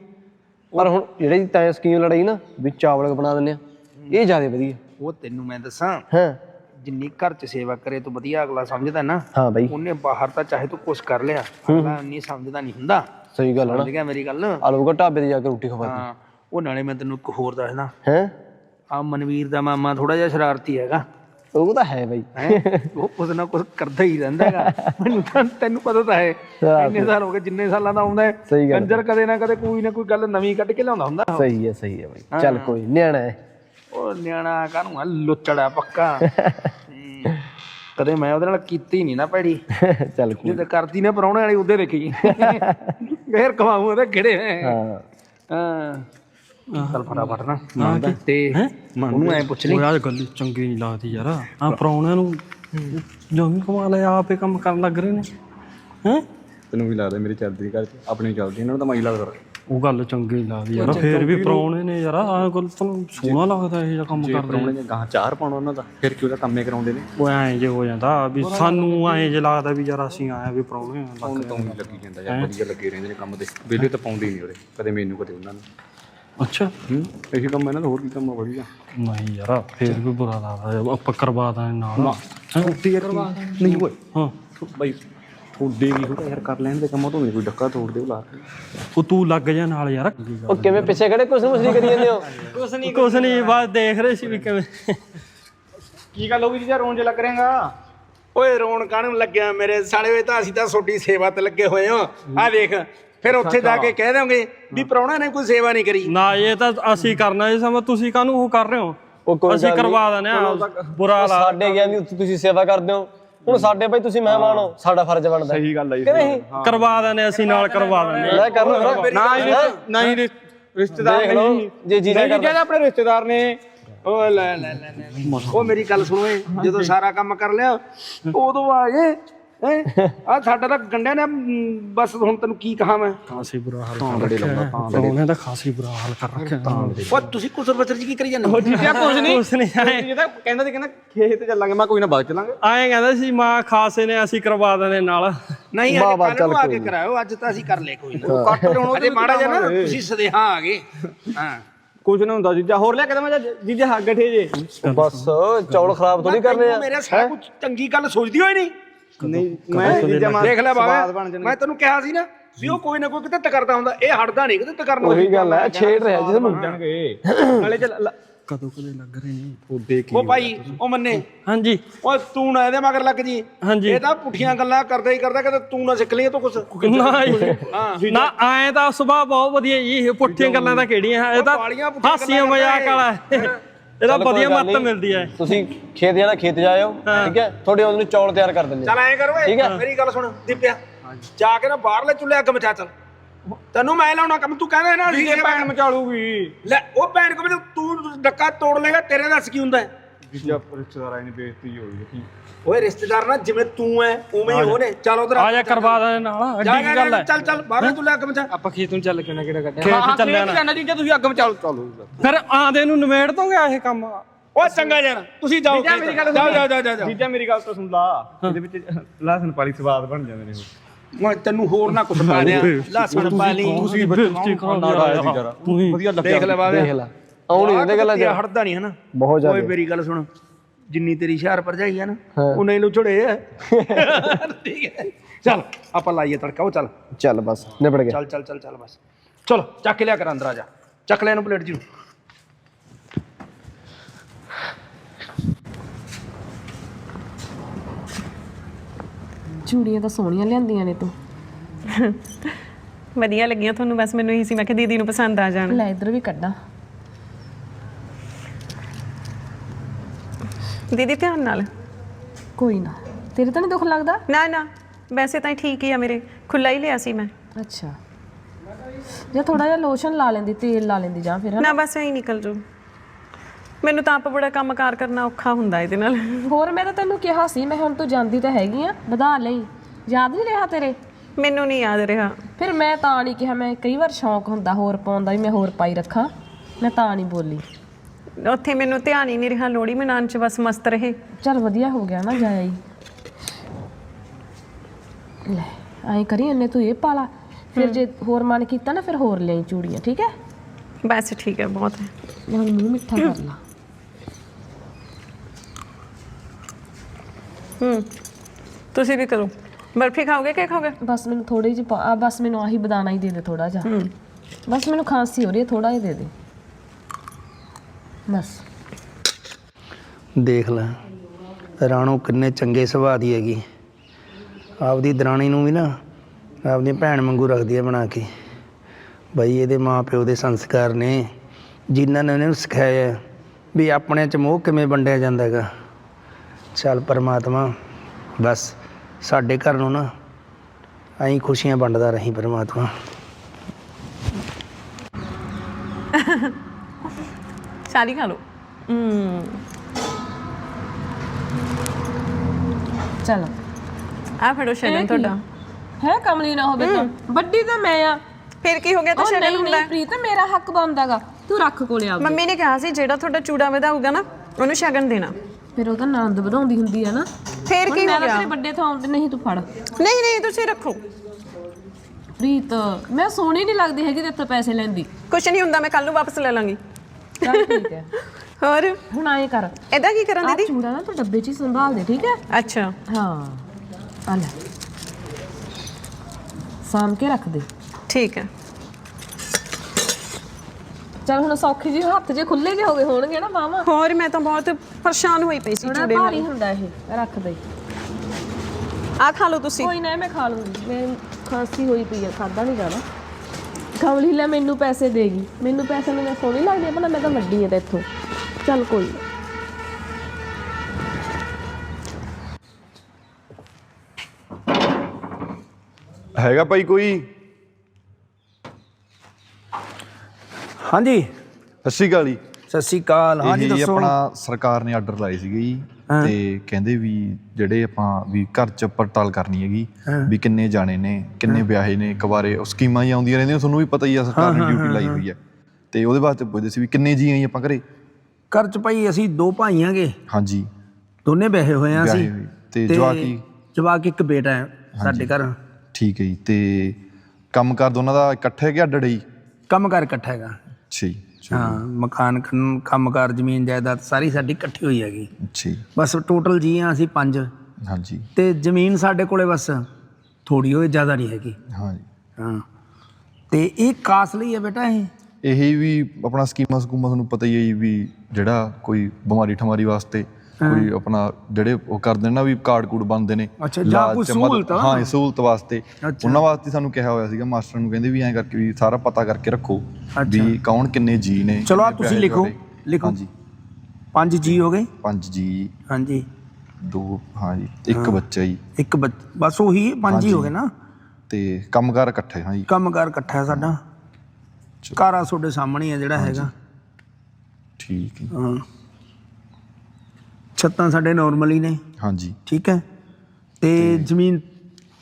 ਪਰ ਹੁਣ ਜਿਹੜੀ ਤੈਂ ਸਕੀਮ ਲੜਾਈ ਨਾ ਵੀ ਚਾਵਲ ਬਣਾ ਦਿੰਨੇ ਆ ਇਹ ਜ਼ਿਆਦਾ ਵਧੀਆ। ਉਹ ਤੈਨੂੰ ਮੈਂ ਦੱਸਾਂ। ਹਾਂ। ਜਿੰਨੀ ਘਰ 'ਚ ਸੇਵਾ ਕਰੇ ਤੂੰ ਵਧੀਆ ਅਗਲਾ ਸਮਝਦਾ ਨਾ। ਹਾਂ ਬਾਈ। ਉਹਨੇ ਬਾਹਰ ਤਾਂ ਚਾਹੇ ਤੂੰ ਕੁਛ ਕਰ ਲਿਆ ਅਗਲਾ ਨਹੀਂ ਸਮਝਦਾ ਨਹੀਂ ਹੁੰਦਾ। ਸਹੀ ਗੱਲ ਹੈ ਨਾ। ਸਮਝ ਗਿਆ ਮੇਰੀ ਗੱਲ? ਆਲੂ ਕੋ ਢਾਬੇ ਤੇ ਜਾ ਕੇ ਰੋਟੀ ਖਵਾ ਹਾਂ ਉਹ ਨਾਲੇ ਮੈਂ ਤੈਨੂੰ ਇੱਕ ਹੋਰ ਦੱਸਦਾ। ਹੈ? ਆ ਮਨਵੀਰ ਦਾ ਮਾਮਾ ਥੋੜਾ ਜਿਹਾ ਸ਼ਰਾਰਤੀ ਹੈਗਾ। ਉਹ ਤਾਂ ਹੈ ਬਾਈ। ਹੈ? ਉਹ ਕੁਝ ਨਾ ਕੁਝ ਕਰਦਾ ਹੀ ਰਹਿੰਦਾ ਹੈਗਾ। ਮੈਨੂੰ ਤਾਂ ਤੈਨੂੰ ਪਤਾ ਤਾਂ ਹੈ ਇੰਨੇ ਸਾਲ ਹੋ ਗਏ ਜਿੰਨੇ ਸਾਲਾਂ ਦਾ ਆਉਂਦਾ ਹੈ। ਸਹੀ ਗੱਲ ਕੰਜਰ ਕਦੇ ਨਾ ਕਦੇ ਕੋਈ ਨਾ ਕੋਈ ਗੱਲ ਨਵੀਂ ਕੱਢ ਕੇ ਲਿਆਉਂਦਾ ਹੁੰਦਾ। ਸਹੀ ਹੈ ਸਹੀ ਹੈ ਬਾਈ। ਚੱਲ ਕੋਈ ਨਿਆਣਾ ਹੈ। ਉਹ ਨਿਆਣਾ ਕਾਹਨੂੰ ਆ? ਲੁੱਚੜਾ ਪੱਕਾ। ਹਮ, ਕਦੇ ਮੈਂ ਉਹਦੇ ਨਾਲ ਕੀਤੀ ਨਹੀਂ ਨਾ ਭੈੜੀ। ਚੱਲ ਕੋਈ ਜੇ ਕਰਦੀ ਨਾ ਪਰੌਣੇ ਵਾਲੀ ਉਹਦੇ ਦੇਖੀ ਫੇਰ ਕਮਾਉ ਉਹਦੇ ਕਿਹੜੇ। ਹਾਂ। ਹਾਂ। ਚੱਲ ਫਟਾਫਟ ਨਾ ਤੇ ਉਹਨੂੰ ਐ ਪੁੱਛ ਲਈ। ਉਹ ਯਾਰ ਗੱਲ ਚੰਗੀ ਨਹੀਂ ਲੱਗਦੀ ਯਾਰ। ਆ ਪਰੌਣਿਆਂ ਨੂੰ ਜਮੀ ਕਮਾ ਲਿਆ ਆਪੇ ਕੰਮ ਕਰਨ ਲੱਗ ਰਹੇ ਨੇ। ਹੈ? ਤੈਨੂੰ ਵੀ ਲੱਗਦਾ ਮੇਰੀ ਚੱਲਦੀ ਘਰ 'ਚ ਆਪਣੀ ਚੱਲਦੀ ਇਹਨਾਂ ਨੂੰ ਤਾਂ ਮਾਈ ਲੱਗਦਾ। ਉਹ ਗੱਲ ਚੰਗੀ ਲੱਗਦੀ ਯਾਰ। ਫੇਰ ਵੀ ਪਰੌਣੇ ਨੇ ਯਾਰ ਆ ਗੱਲ ਤੁਹਾਨੂੰ ਸੋਹਣਾ ਲੱਗਦਾ ਇਹ ਜਿਹਾ ਕੰਮ ਕਰਦੇ। ਪਰੌਣੇ ਨੇ ਗਾਂ ਚਾਰ ਪਾਉਣਾ ਉਹਨਾਂ ਦਾ ਫਿਰ ਕਿਉਂ ਦਾ ਕੰਮੇ ਕਰਾਉਂਦੇ ਨੇ? ਉਹ ਐਂ ਜੇ ਹੋ ਜਾਂਦਾ ਵੀ ਸਾਨੂੰ ਐਂ ਜੇ ਲੱਗਦਾ ਵੀ ਯਾਰ ਅਸੀਂ ਆਏ ਵੀ ਪਰੌਣੇ ਆ ਉਹਨੂੰ ਤਾਂ ਲੱਗੀ ਜਾਂਦਾ ਯਾਰ ਵਧੀਆ ਲੱਗੇ ਰਹਿੰਦੇ ਨੇ ਕੰਮ ਤੇ। ਵਿਹਲੇ ਤਾਂ ਪਾਉਂਦੇ ਨਹੀਂ ਉਹਦੇ ਕਦੇ ਮੈਨੂੰ ਕਦੇ ਉਹਨਾਂ ਨੂੰ। ਅੱਛਾ। ਹੂੰ ਇਹੀ ਕੰਮ ਇਹਨਾਂ ਦਾ ਹੋਰ ਕੀ ਕੰਮ ਆ ਵਧੀਆ। ਨਹੀਂ ਯਾਰ ਫੇਰ ਵੀ ਬੁਰਾ ਲੱਗਦਾ ਆਪਾਂ ਕਰਵਾ ਦਾਂ ਨਾਲ। ਯਾਰ ਨਹੀਂ ਓਏ ਹਾਂ। ਬਾਈ ਥੋੜੇ ਕੀ ਹੁੰਦਾ ਯਾਰ ਕਰ ਲੈਣ ਦੇ ਕੰਮ ਤੋਂ ਕੋਈ ਡੱਕਾ ਤੋੜ ਦੇ ਲਾ ਉਹ ਤੂੰ ਲੱਗ ਜਾ ਨਾਲ ਯਾਰ। ਉਹ ਕਿਵੇਂ ਪਿੱਛੇ ਖੜੇ ਕੁਛ ਨੂੰ ਕਰੀ ਜਾਂਦੇ ਹੋ? ਕੁਛ ਨਹੀਂ ਕੁਛ ਨਹੀਂ ਬਸ ਦੇਖ ਰਹੇ ਸੀ ਵੀ ਕਿਵੇਂ। ਕੀ ਗੱਲ ਹੋ ਗਈ ਜੀ ਰੋਣ ਜੇ ਲੱਗ ਰਹੇਗਾ? ਓਏ ਰੋਣ ਕਾਹਨੂੰ ਲੱਗਿਆ ਮੇਰੇ? ਸਾਲੇ ਵੇ ਤਾਂ ਅਸੀਂ ਤਾਂ ਤੁਹਾਡੀ ਸੇਵਾ ਤੇ ਲੱਗੇ ਹੋਏ ਹਾਂ। ਆ ਦੇਖ ਫਿਰ ਉੱਥੇ ਜਾ ਕੇ ਕਹਿ ਦੋਗੇ ਵੀ ਪ੍ਰਾਹੁਣਾ ਨੇ ਕੋਈ ਸੇਵਾ ਨਹੀਂ ਕਰੀ। ਨਾ ਇਹ ਤਾਂ ਅਸੀਂ ਕਰਨਾ ਇਹ ਸਮਾਂ ਤੁਸੀਂ ਕਾਹਨੂੰ ਉਹ ਕਰ ਰਹੇ ਹੋ? ਅਸੀਂ। ਕਰਵਾ ਦਿੰਦੇ ਆ ਬੁਰਾ ਉਹ ਸਾਡੇ ਗਿਆ ਵੀ ਉੱਥੇ ਤੁਸੀਂ ਸੇਵਾ ਕਰਦੇ ਹੋ। ਹੁਣ ਸਾਡੇ ਭਾਈ ਤੁਸੀਂ ਮਹਿਮਾਨ ਹੋ ਸਾਡਾ ਫਰਜ਼ ਬਣਦਾ। ਸਹੀ ਗੱਲ ਹੈ ਵਾ। ਕਰਵਾ ਦਿੰਦੇ ਅਸੀਂ ਨਾਲ ਕਰਵਾ ਦਿੰਦੇ ਲੈ ਕਰ ਲਓ। ਫਿਰ ਨਾ ਨਹੀਂ ਰਿਸ਼ਤੇਦਾਰ ਲਓ ਜੇ ਜੀਜਾ ਕਰਦਾ। ਆਪਣੇ ਰਿਸ਼ਤੇਦਾਰ ਨੇ ਓ ਲੈ ਲੈ ਲੈ ਉਹ ਮੇਰੀ ਗੱਲ ਸੁਣੋ ਜਦੋਂ ਸਾਰਾ ਕੰਮ ਕਰ ਲਿਆ ਉਦੋਂ ਆ ਗਏ ਹੈ? ਆ ਸਾਡਾ ਤਾਂ ਗੰਡਿਆਂ ਨੇ ਮ, ਬਸ ਹੁਣ ਤੈਨੂੰ ਕੀ ਕਹਾਂ ਮੈਂ? ਖਾਸੀ ਬੁਰਾ ਹਾਲ ਕਰ ਰੱਖਿਆ ਉਹਨੇ ਤਾਂ ਖਾਸੀ ਬੁਰਾ ਹਾਲ ਕਰ ਰੱਖਿਆ ਓ ਤੁਸੀਂ ਕੁਸਰ ਬਚਰ ਜੀ ਕੀ ਕਰੀ ਜਾਂਦੇ ਹੋ? ਜੀਜਾ ਕੁਝ ਨਹੀਂ। ਕੁਛ ਨਹੀਂ ਆਏ ਇਹ ਤਾਂ ਕਹਿੰਦਾ ਸੀ ਕਹਿੰਦਾ ਖੇਤ ਚੱਲਾਂਗੇ ਮੈਂ ਕੋਈ ਨਾ ਬਾਅਦ ਚੱਲਾਂਗੇ। ਆਏ ਕਹਿੰਦਾ ਸੀ ਮਾਂ ਖਾਸੇ ਨੇ ਅਸੀਂ ਕਰਵਾ ਦਿੰਦੇ ਨਾਲ। ਨਹੀਂ ਅੱਜ ਕੱਲ ਨੂੰ ਆ ਕੇ ਕਰਾਇਓ ਅੱਜ ਤਾਂ ਅਸੀਂ ਕਰ ਲੈ ਕੋਈ ਨਾ। ਕੱਟ ਲਿਆਉਣੋ ਅਜੇ ਮਾੜਾ ਜਿਹਾ ਨਾ। ਤੁਸੀਂ ਸਦੇਹਾ ਆ ਗਏ। ਹਾਂ। ਕੁਝ ਨਾ ਹੁੰਦਾ ਜੀਜਾ ਹੋਰ ਲਿਆ ਕੇ ਮੈਂ ਜੀਜਾ ਹੱਗ ਠੇ ਜੇ ਬਸ ਚੌਲ ਖਰਾਬ ਥੋੜੀ ਕਰਨੇ ਆ। ਮੇਰੇ ਸਾਰਾ ਕੁਝ ਚੰਗੀ ਗੱਲ ਸੋਚਦੀ ਹੋਈ ਨਹੀਂ? ਨਹੀਂ ਮੈਂ ਜੀਜਾ ਮਾਂ ਦੇਖ ਲੈ ਬਾਬਾ। ਮੈਂ ਤੈਨੂੰ ਕਿਹਾ ਸੀ ਨਾ ਸੀ ਉਹ ਕੋਈ ਨਾ ਕੋਈ ਕਿਤੇ ਟਕਰਦਾ ਹੁੰਦਾ ਇਹ ਹਟਦਾ ਨਹੀਂ ਕਿਤੇ ਟਕਰਨ ਉਹੀ ਗੱਲ ਹੈ ਛੇੜ ਰਿਹਾ ਜਿਸ ਨੂੰ ਜਾਣਗੇ। ਨਾਲੇ ਚੱਲ ਕਦੋਂ ਕਦੇ ਲੱਗ ਰਹੇ ਨੇ? ਉਹਦੇ ਕੀ ਉਹ ਭਾਈ ਉਹ ਮੰਨੇ। ਹਾਂਜੀ। ਉਹ ਤੂੰ ਨਾ ਇਹਦੇ ਮਗਰ ਲੱਗ ਜੀ। ਹਾਂਜੀ। ਇਹ ਤਾਂ ਪੁੱਠੀਆਂ ਗੱਲਾਂ ਕਰਦਾ ਹੀ ਕਰਦਾ ਕਦੇ ਤੂੰ ਨਾ ਸਿੱਖ ਲਈ ਤੂੰ ਕੁਛ। ਨਾ ਜੀ। ਨਾ ਆਏ ਤਾਂ ਸੁਭਾਅ ਬਹੁਤ ਵਧੀਆ ਜੀ ਇਹ ਪੁੱਠੀਆਂ ਗੱਲਾਂ ਤਾਂ ਕਿਹੜੀਆਂ? ਇਹ ਤਾਂ ਹਾਸੀਆਂ ਮਜ਼ਾਕ ਵਾਲਾ ਹੈ। ਇਹਦਾ ਚੱਲ ਕੋਈ ਵਧੀਆ ਗੱਲ ਮੱਤ। ਮਿਲਦੀ ਹੈ। ਤੁਸੀਂ ਖੇਤ ਜਾਣਾ ਖੇਤ ਜਾਇਓ ਠੀਕ ਹੈ? ਤੁਹਾਡੇ ਉਹਨੂੰ ਚੌਲ ਤਿਆਰ ਕਰ ਦਿੰਦੇ ਚੱਲ ਐਂ ਕਰ ਓਏ ਠੀਕ ਹੈ। ਮੇਰੀ ਗੱਲ ਸੁਣ ਦੀਪਿਆ। ਜਾ ਕੇ ਨਾ ਬਾਹਰਲੇ ਚੁੱਲ੍ਹੇ ਅੱਗ ਮਚਾ ਚੱਲ। ਤੈਨੂੰ ਮੈਂ ਲਾਉਣਾ ਕੰਮ ਤੂੰ ਕਹਿੰਦਾ ਨਾ ਜੀਜੇ ਭੈਣ ਮਚਾਲੂਗੀ। ਲੈ ਉਹ ਭੈਣ ਕੋ ਤੂੰ ਡੱਕਾ ਤੋੜ ਲੇਗਾ ਤੇਰੇ ਦੱਸ ਕੀ ਹੁੰਦਾ ਹੈ? ਜੀਜਾ ਰਿਸ਼ਤੇਦਾਰਾਂ ਦੀ ਬੇਇੱਜ਼ਤੀ ਹੋਈ ਓਏ ਰਿਸ਼ਤੇਦਾਰ ਨਾ ਜਿਵੇਂ ਤੂੰ ਐ ਉਵੇਂ ਹੀ ਉਹ ਨੇ ਚੱਲ ਉਧਰ ਆ। ਜਾ ਕਰਵਾ ਦਿੰਦੇ ਨਾਲ ਜਾ ਕੀ ਗੱਲ ਹੈ ਚੱਲ ਚੱਲ ਬਾਹਰਲੇ ਚੁੱਲ੍ਹੇ ਅੱਗ ਮਚਾ ਆਪਾਂ ਖੇਤ ਨੂੰ ਚੱਲ ਕਿਉਂ ਨਾ ਕਿਹੜਾ ਕੱਢਿਆ। ਖੇਤ ਚੱਲਿਆ ਨਾ ਜਾਣਾ ਜੀਜਾ ਤੁਸੀਂ ਅੱਗ ਮਚਾਲੂ ਚਲੋ ਫਿਰ ਆਂਦੇ ਨੂੰ ਨਿਮੇੜ ਦੋਗੇ ਇਹ ਕੰਮ? ਓਏ ਚੰਗਾ ਯਾਰ ਤੁਸੀਂ ਜਾਓ ਜੀਜਾ ਮੇਰੀ ਗੱਲ ਜਾਓ ਜਾਓ ਜਾਓ ਜਾਓ। ਜੀਜਾ ਮੇਰੀ ਗੱਲ ਤਾਂ ਸੁਣ ਲਾ। ਇਹਦੇ ਵਿੱਚ ਲਸਣ ਪਾਲੀ ਸਵਾਦ ਬਣ ਜਾਂਦੇ ਨੇ ਮੈਂ ਤੈਨੂੰ ਹੋਰ ਨਾ ਕੁਝ ਪਾ ਦਿਆਂ। ਲਸਣ ਪਾ ਲਈ ਤੁਸੀਂ ਬੇਇੱਜ਼ਤੀ ਕਰਾਉਂਦੇ ਵਧੀਆ ਦੇਖ ਲੈ ਬਾਵੇ ਦੇਖ ਲੈ। ਆਉਣ ਨਹੀਂ ਦਿੰਦੇ ਗੱਲਾਂ ਇਹ ਹਟਦਾ ਨਹੀਂ ਹਨਾ। ਬਹੁਤ ਓਏ ਮੇਰੀ ਗੱਲ ਸੁਣ ਜਿੰਨੀ ਤੇਰੀ ਸ਼ਹਿਰ ਭਰਜਾਈ ਆ ਨਾ ਉਨੇ ਹੀ ਲੁਛੜੇ ਆ। ਠੀਕ ਹੈ। ਚੱਲ ਆਪਾਂ ਲਾਈਏ ਤੜਕਾ ਉਹ ਚੱਲ। ਚੱਲ ਬਸ ਨਿਬੜ ਗਿਆ। ਚੱਲ ਚੱਲ ਚੱਲ ਚੱਲ ਬਸ। ਚਲੋ ਚੱਕ ਲਿਆ ਕਰ ਅੰਦਰ ਆ ਜਾ। ਚੱਕ ਲੈ ਇਹਨੂੰ ਪਲੇਟ ਜੀ ਨੂੰ ਚੂੜੀਆਂ ਤਾਂ ਸੋਹਣੀਆਂ ਲਿਆਂਦੀਆਂ ਨੇ ਤੂੰ। ਵਧੀਆ ਲੱਗੀਆਂ ਤੁਹਾਨੂੰ ਬਸ ਮੈਨੂੰ ਇਹੀ ਸੀ ਮੈਂ ਕਿ ਦੀਦੀ ਨੂੰ ਪਸੰਦ ਆ ਜਾਣ। ਲੈ ਇੱਧਰ ਵੀ ਕੱਢਾਂ। ਦੀਦੀ ਧਿਆਨ ਨਾਲ। ਕੋਈ ਨਾ। ਤੇਰੇ ਤਾਂ ਨਹੀਂ ਦੁੱਖ ਲੱਗਦਾ? ਨਾ ਨਾ। ਵੈਸੇ ਤਾਂ ਇਹ ਠੀਕ ਹੀ ਆ ਮੇਰੇ। ਖੁੱਲਾ ਹੀ ਲਿਆ ਸੀ ਮੈਂ। ਅੱਛਾ। ਜਾਂ ਥੋੜਾ ਜਿਹਾ ਲੋਸ਼ਨ ਲਾ ਲੈਂਦੀ ਤੇਲ ਲਾ ਲੈਂਦੀ ਜਾਂ ਫਿਰ ਨਾ ਬਸ ਐਂ ਨਿਕਲ ਜੂ ਮੈਨੂੰ ਤਾਂ ਆਪ ਬੜਾ ਕੰਮਕਾਰ ਕਰਨਾ ਔਖਾ ਹੁੰਦਾ ਇਹਦੇ ਨਾਲ। ਹੋਰ ਮੈਂ ਤਾਂ ਤੈਨੂੰ ਕਿਹਾ ਸੀ ਮੈਂ ਹੁਣ ਤੂੰ ਜਾਂਦੀ ਤਾਂ ਹੈਗੀ ਆ ਵਧਾ ਲਈ। ਯਾਦ ਨਹੀਂ ਰਿਹਾ ਤੇਰੇ? ਮੈਨੂੰ ਨਹੀਂ ਯਾਦ ਰਿਹਾ। ਫਿਰ ਮੈਂ ਤਾਂ ਨਹੀਂ ਕਿਹਾ ਮੈਂ ਕਈ ਵਾਰ ਸ਼ੌਂਕ ਹੁੰਦਾ ਹੋਰ ਪਾਉਣ ਦਾ ਵੀ ਮੈਂ ਹੋਰ ਪਾਈ ਰੱਖਾਂ। ਮੈਂ ਤਾਂ ਨਹੀਂ ਬੋਲੀ। ਉੱਥੇ ਮੈਨੂੰ ਧਿਆਨ ਹੀ ਨਹੀਂ ਰਿਹਾ ਲੋੜੀ ਮਨਾਉਣ ਚ ਬਸ ਮਸਤ ਰਹੇ। ਚੱਲ ਵਧੀਆ ਹੋ ਗਿਆ ਨਾ ਜਾਇਆ ਹੀ ਲੈ ਐਂ ਕਰੀ ਇਹਨੇ ਤੂੰ ਇਹ ਪਾਲਾ। ਫਿਰ ਜੇ ਹੋਰ ਮਨ ਕੀਤਾ ਨਾ ਫਿਰ ਹੋਰ ਲਈ ਚੂੜੀਆਂ ਠੀਕ ਹੈ? ਬਸ ਠੀਕ ਹੈ ਬਹੁਤ ਹੈ। ਹੁਣ ਮੂੰਹ ਮਿੱਠਾ ਕਰ ਲਾ। ਹੂੰ ਤੁਸੀਂ ਵੀ ਕਰੋ। ਬਰਫੀ ਖਾਓਗੇ ਕਿ ਖਾਓਗੇ? ਬਸ ਮੈਨੂੰ ਥੋੜੀ ਜਿਹੀ ਪਾ- ਆ ਬਸ ਮੈਨੂੰ ਆਹੀ ਬਦਾਨਾ ਹੀ ਦੇ ਦੇ ਥੋੜਾ ਜਿਹਾ। ਬਸ ਮੈਨੂੰ ਖਾਂਸੀ ਹੋ ਰਹੀ ਹੈ ਥੋੜਾ ਹੀ ਦੇ ਦੇ। ਬਸ। ਦੇਖ ਲੈ ਰਾਣੋ ਕਿੰਨੇ ਚੰਗੇ ਸੁਭਾਅ ਦੀ ਹੈਗੀ। ਆਪਦੀ ਦਰਾਣੀ ਨੂੰ ਵੀ ਨਾ ਆਪਦੀ ਭੈਣ ਵਾਂਗੂ ਰੱਖਦੀ ਹੈ ਬਣਾ ਕੇ। ਬਈ ਇਹਦੇ ਮਾਪਿਓ ਦੇ ਸੰਸਕਾਰ ਨੇ ਜਿਨ੍ਹਾਂ ਨੇ ਇਹਨੂੰ ਸਿਖਾਇਆ ਹੈ ਵੀ ਆਪਣੇ ਚ ਮੋਹ ਕਿਵੇਂ ਵੰਡਿਆ ਜਾਂਦਾ ਹੈਗਾ। ਚੱਲ ਪਰਮਾਤਮਾ ਬਸ ਸਾਡੇ ਘਰ ਨੂੰ ਨਾ ਐਂ ਖੁਸ਼ੀਆਂ ਵੰਡਦਾ ਰਹੀਂ ਪਰਮਾਤਮਾ। ਸਾਰੀ ਖਾ ਲਓ ਹੂੰ ਚਲੋ ਆ ਫੜੋ ਸ਼ਗਨ ਤੁਹਾਡਾ ਹੈ ਕਮਲੀ ਨਾ ਹੋਵੇ ਤਾਂ ਵੱਡੀ ਤਾਂ ਮੈਂ ਆ ਫਿਰ ਕੀ ਹੋ ਗਿਆ ਤਾਂ ਉਹ ਸ਼ਗਨ ਨਹੀਂ ਹੁੰਦਾ ਨਹੀਂ ਪ੍ਰੀਤ ਮੇਰਾ ਹੱਕ ਬਣਦਾਗਾ ਤੂੰ ਰੱਖ ਕੋਲੇ ਆ ਮੰਮੀ ਨੇ ਕਿਹਾ ਸੀ ਜਿਹੜਾ ਤੁਹਾਡਾ ਚੂੜਾ ਵਧਾਊਗਾ ਨਾ ਉਹਨੂੰ ਸ਼ਗਨ ਦੇਣਾ ਫਿਰ ਉਹ ਤਾਂ ਆਨੰਦ ਵਧਾਉਂਦੀ ਹੁੰਦੀ ਆ ਨਾ ਫਿਰ ਹੁਣ ਕੀ ਮੈਂ ਹੋ ਤਾਂ ਗਿਆ ਤੇਰੇ ਵੱਡੇ ਤੋਂ ਆਉਂਦੇ ਨਹੀਂ ਤੂੰ ਫੜ ਨਹੀਂ ਨਹੀਂ ਤੁਸੀਂ ਰੱਖੋ ਪ੍ਰੀਤ ਮੈਂ ਸੋਹਣੀ ਨਹੀਂ ਲੱਗਦੀ ਹੈਗੀ ਤੇ ਇੱਥੇ ਪੈਸੇ ਲੈਂਦੀ ਕੁਛ ਨਹੀਂ ਹੁੰਦਾ ਮੈਂ ਕੱਲ ਨੂੰ ਵਾਪਸ ਲੈ ਲਾਂਗੀ ਚੱਲ ਠੀਕ ਹੈ। ਹੋਰ? ਹੁਣ ਆਏ ਕਰ। ਇਹਦਾ ਕੀ ਕਰਾਂ ਆ ਦੀਦੀ? ਚੂੜਾ ਨਾ ਤੂੰ ਡੱਬੇ 'ਚ ਹੀ ਸੰਭਾਲ ਦੇ ਠੀਕ ਹੈ? ਅੱਛਾ। ਹਾਂ। ਆ ਲੈ। ਸਾਂਭ ਕੇ ਰੱਖ ਦੇ। ਠੀਕ ਹੈ। ਚਲ ਹੁਣ ਸੌਖੀ ਜੀ ਹੱਥ ਜੇ ਖੁੱਲੇ ਜੇ ਹੋ ਗਏ ਹੋਣਗੇ ਨਾ ਮਾਮਾ ਹੋਰ ਮੈਂ ਤਾਂ ਬਹੁਤ ਪਰੇਸ਼ਾਨ ਹੋਈ ਪਈ ਸੀ ਥੋੜਾ ਚੂੜੇ ਭਾਰੀ ਨਾਲ ਹੁੰਦਾ ਇਹ ਰੱਖ ਦੇ। ਆ ਖਾ ਲਓ ਤੁਸੀਂ। ਕੋਈ ਨਾ ਮੈਂ ਖਾ ਲੂੰਗੀ। ਮੈਂ ਖਾਂਸੀ ਹੋਈ ਪਈ ਆ ਖਾਦਾ ਨਹੀਂ ਜਾਣਾ। ਕਮਲੀ ਲੈ ਮੈਨੂੰ ਪੈਸੇ ਦੇਗੀ ਮੈਨੂੰ ਪੈਸੇ ਨੂੰ ਮੈਂ ਸੋਹਣੀ ਲੱਗਦੀ ਆ ਭਲਾ ਮੈਂ ਤਾਂ ਵੱਡੀ ਆ ਤੇ ਇੱਥੋਂ। ਚੱਲ ਕੋਈ ਨਾ। ਹੈਗਾ ਭਾਈ ਕੋਈ? ਹਾਂਜੀ। ਸਤਿ ਸ਼੍ਰੀ ਅਕਾਲ ਜੀ। ਸਤਿ ਸ਼੍ਰੀ ਅਕਾਲ। ਹਾਂਜੀ ਇਹ ਜੀ ਦੱਸੋ। ਆਪਣਾ ਸਰਕਾਰ ਨੇ ਆਰਡਰ ਲਾਏ ਸੀਗੇ ਜੀ। ਤੇ ਕਹਿੰਦੇ ਵੀ ਜਿਹੜੇ ਆਪਾਂ ਵੀ ਘਰ ਚ ਪੜਤਾਲ ਕਰਨੀ ਹੈਗੀ ਵੀ ਕਿੰਨੇ ਜਾਣੇ ਨੇ ਕਿੰਨੇ ਵਿਆਹੇ ਨੇ ਕੁਵਾਰੇ ਉਹ ਸਕੀਮਾਂ ਹੀ ਆਉਂਦੀਆਂ ਰਹਿੰਦੀਆਂ ਤੁਹਾਨੂੰ ਵੀ ਪਤਾ ਹੀ ਆ ਸਰਕਾਰ ਨੇ ਡਿਊਟੀ ਲਾਈ ਹੋਈ ਹੈ। ਤੇ ਉਹਦੇ ਵਾਸਤੇ ਪੁੱਛਦੇ ਸੀ ਵੀ ਕਿੰਨੇ ਜੀ ਆਈ ਆਪਾਂ ਘਰੇ? ਘਰ ਚ ਭਾਈ ਅਸੀਂ ਦੋ ਭਾਈ ਆਂਗੇ ਹਾਂਜੀ। ਦੋਨੇ ਵਿਆਹੇ ਹੋਏ ਆ ਅਸੀਂ। ਤੇ ਜਵਾਕੀ? ਜਵਾਕ ਇੱਕ ਬੇਟਾ ਹੈ ਸਾਡੇ ਘਰ। ਠੀਕ ਹੈ ਜੀ ਤੇ ਕੰਮ ਕਰ ਦੋਨਾਂ ਦਾ ਇਕੱਠੇ ਕਿ ਅੱਡ ਅੱਡ ਜੀ? ਕੰਮ ਕਾਰ ਇਕੱਠਾ ਹੈਗਾ। ਜੀ। ਹਾਂ ਮਕਾਨ ਖਨ- ਕੰਮਕਾਰ ਜ਼ਮੀਨ ਜਾਇਦਾਦ ਸਾਰੀ ਸਾਡੀ ਇਕੱਠੀ ਹੋਈ ਹੈਗੀ। ਜੀ। ਬਸ ਟੋਟਲ ਜੀ ਆ ਅਸੀਂ ਪੰਜ। ਹਾਂਜੀ। ਤੇ ਜ਼ਮੀਨ ਸਾਡੇ ਕੋਲੇ ਬਸ ਥੋੜੀ ਹੋਏ ਜ਼ਿਆਦਾ ਨਹੀਂ ਹੈਗੀ। ਹਾਂ ਜੀ। ਹਾਂ। ਤੇ ਇਹ ਕਾਸ ਲਈ ਹੈ ਬੇਟਾ ਇਹ? ਇਹ ਵੀ ਆਪਣਾ ਸਕੀਮਾਂ ਸਕੂਮਾਂ ਤੁਹਾਨੂੰ ਪਤਾ ਹੀ ਹੈ ਜੀ ਵੀ ਜਿਹੜਾ ਕੋਈ ਬਿਮਾਰੀ ਠਮਾਰੀ ਵਾਸਤੇ ਕੋਈ ਆਪਣਾ ਜਿਹੜੇ ਉਹ ਕਰਦੇ ਨੇ ਨਾ ਵੀ ਕਾਰਡ ਕੂਡ ਬਣਦੇ ਨੇ ਅੱਛਾ, ਜਾਂ ਕੋਈ ਸਹੂਲਤ? ਹਾਂ ਇਹ ਸਹੂਲਤ ਵਾਸਤੇ। ਉਹਨਾਂ ਵਾਸਤੇ ਸਾਨੂੰ ਕਿਹਾ ਹੋਇਆ ਸੀਗਾ ਮਾਸਟਰ ਨੂੰ ਕਹਿੰਦੇ ਵੀ ਐਂ ਕਰਕੇ ਵੀ ਸਾਰਾ ਪਤਾ ਕਰਕੇ ਰੱਖੋ ਵੀ ਕੌਣ ਕਿੰਨੇ ਜੀ ਨੇ ਚਲੋ ਕਿੰਨੇ ਤੁਸੀਂ ਲਿਖੋ। ਲਿਖੋ। ਹਾਂਜੀ। ਪੰਜ ਜੀ ਹੋ ਗਏ? ਪੰਜ ਜੀ। ਹਾਂਜੀ। ਦੋ ਹਾਂ ਜੀ ਇੱਕ ਬੱਚਾ ਜੀ। ਇੱਕ ਬਸ ਉਹੀ ਪੰਜ ਹੀ ਹੋ ਗਏ ਨਾ? ਤੇ ਕੰਮਕਾਰ ਇਕੱਠੇ ਹਾਂ ਜੀ। ਕੰਮਕਾਰ ਇਕੱਠਾ ਹੈ ਸਾਡਾ। ਘਰ ਆ ਤੁਹਾਡੇ ਸਾਹਮਣੇ ਹੈ ਜਿਹੜਾ ਹੈਗਾ। ਠੀਕ ਹੈ। ਹਾਂ। ਛੱਤਾਂ ਸਾਡੇ ਨਾਰਮਲ ਹੀ ਨੇ। ਹਾਂਜੀ। ਠੀਕ ਹੈ? ਤੇ ਜ਼ਮੀਨ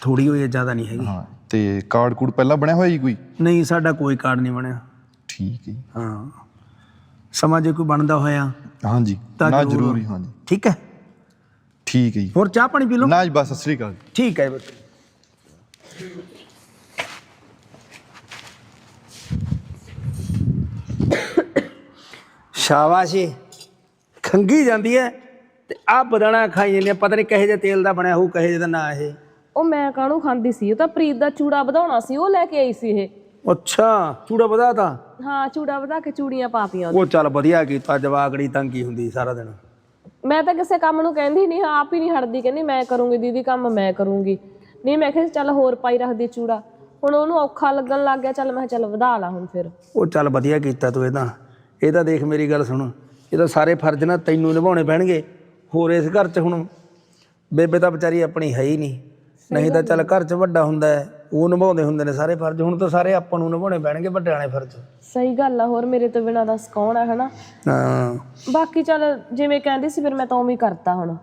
ਥੋੜੀ ਹੋਈ ਹੈ ਜ਼ਿਆਦਾ ਨਹੀਂ ਹੈਗੀ। ਹਾਂ ਤੇ ਕਾਰਡ ਕੂਡ ਪਹਿਲਾਂ ਬਣਿਆ ਹੋਇਆ ਜੀ ਕੋਈ? ਨਹੀਂ ਸਾਡਾ ਕੋਈ ਕਾਰਡ ਨਹੀਂ ਬਣਿਆ। ਠੀਕ ਹੈ ਜੀ। ਹਾਂ। ਸਮਾਂ ਜੇ ਕੋਈ ਬਣਦਾ ਹੋਇਆ ਹਾਂਜੀ। ਤਾਂ ਨਾ ਜ਼ਰੂਰ। ਜ਼ਰੂਰੀ ਹਾਂਜੀ। ਠੀਕ ਹੈ? ਠੀਕ ਹੈ ਜੀ। ਹੋਰ ਚਾਹ ਪਾਣੀ ਪੀ ਲਓ। ਨਾ ਜੀ ਬਸ ਸਤਿ ਸ੍ਰੀ ਅਕਾਲ। ਠੀਕ ਹੈ ਬੇਟੇ ਸ਼ਾਬਾਸ਼। ਖੰਗੀ ਜਾਂਦੀ ਹੈ। ਤੇ ਆ ਬਦਾਣਾ ਖਾਈ ਜਾਂਦੇ ਆ, ਪਤਾ ਨਹੀਂ ਕਹੇ ਜੇ ਤੇਲ ਦਾ ਬਣਿਆ ਹੋਊ ਕਹੇ ਜੇ ਦਾ ਨਾ ਇਹ। ਉਹ ਮੈਂ ਕਾਹਨੂੰ ਖਾਂਦੀ ਸੀ? ਉਹ ਤਾਂ ਪ੍ਰੀਤ ਦਾ ਚੂੜਾ ਵਧਾਉਣਾ ਸੀ ਉਹ ਲੈ ਕੇ ਆਈ ਸੀ ਇਹ। ਅੱਛਾ ਚੂੜਾ ਵਧਾਤਾ ਹਾਂ ਚੂੜਾ ਵਧਾ ਕੇ ਚੂੜੀਆਂ ਪਾਤੀਆਂ ਉਹ ਚੱਲ ਵਧੀਆ ਕੀਤਾ ਜਵਾਕੜੀ ਤੰਗੀ ਹੁੰਦੀ ਸਾਰਾ ਦਿਨ। ਮੈਂ ਤਾਂ ਕਿਸੇ ਕੰਮ ਨੂੰ ਕਹਿੰਦੀ ਨਹੀਂ ਆਪ ਹੀ ਨਹੀਂ ਹਟਦੀ ਕਹਿੰਦੀ ਮੈਂ ਕਰੂੰਗੀ ਦੀਦੀ ਕੰਮ ਮੈਂ ਕਰੂੰਗੀ। ਨਹੀਂ ਮੈਂ ਕਿਹਾ ਚੱਲ ਹੋਰ ਪਾਈ ਰੱਖਦੀ ਚੂੜਾ। ਹੁਣ ਉਹਨੂੰ ਔਖਾ ਲੱਗਣ ਲੱਗ ਗਿਆ ਚੱਲ ਮੈਂ ਕਿਹਾ ਚੱਲ ਵਧਾ ਲਾ ਹੁਣ ਫਿਰ। ਉਹ ਚੱਲ ਵਧੀਆ ਕੀਤਾ ਤੂੰ ਇਹਦਾ ਇਹ ਤਾਂ ਦੇਖ ਮੇਰੀ ਗੱਲ ਸੁਣ। ਇਹ ਤਾਂ ਸਾਰੇ ਫਰਜ਼ ਨਾ ਤੈਨੂੰ ਨਿਭਾਉਣੇ ਪੈਣਗੇ। ਹੋਰ ਇਸ ਘਰ 'ਚ ਹੁਣ ਬੇਬੇ ਤਾਂ ਵਿਚਾਰੀ ਆਪਣੀ ਹੈ ਹੀ ਨਹੀਂ। ਨਹੀਂ ਤਾਂ ਚੱਲ ਘਰ 'ਚ ਵੱਡਾ ਹੁੰਦਾ ਹੈ ਉਹ ਨਿਭਾਉਂਦੇ ਹੁੰਦੇ ਨੇ ਸਾਰੇ ਫਰਜ਼। ਹੁਣ ਤਾਂ ਸਾਰੇ ਆਪਾਂ ਨੂੰ ਨਿਭਾਉਣੇ ਪੈਣਗੇ ਵੱਡਿਆਂ ਨੇ ਫਰਜ਼। ਸਹੀ ਗੱਲ ਆ ਹੋਰ ਮੇਰੇ ਤੋਂ ਬਿਨਾਂ ਦੱਸ ਕੌਣ ਆ ਹਨਾ? ਹਾਂ। ਬਾਕੀ ਚੱਲ ਜਿਵੇਂ ਕਹਿੰਦੀ ਸੀ ਫਿਰ ਮੈਂ ਤਾਂ ਉਵੇਂ ਹੀ ਕਰਤਾ ਹੁਣ।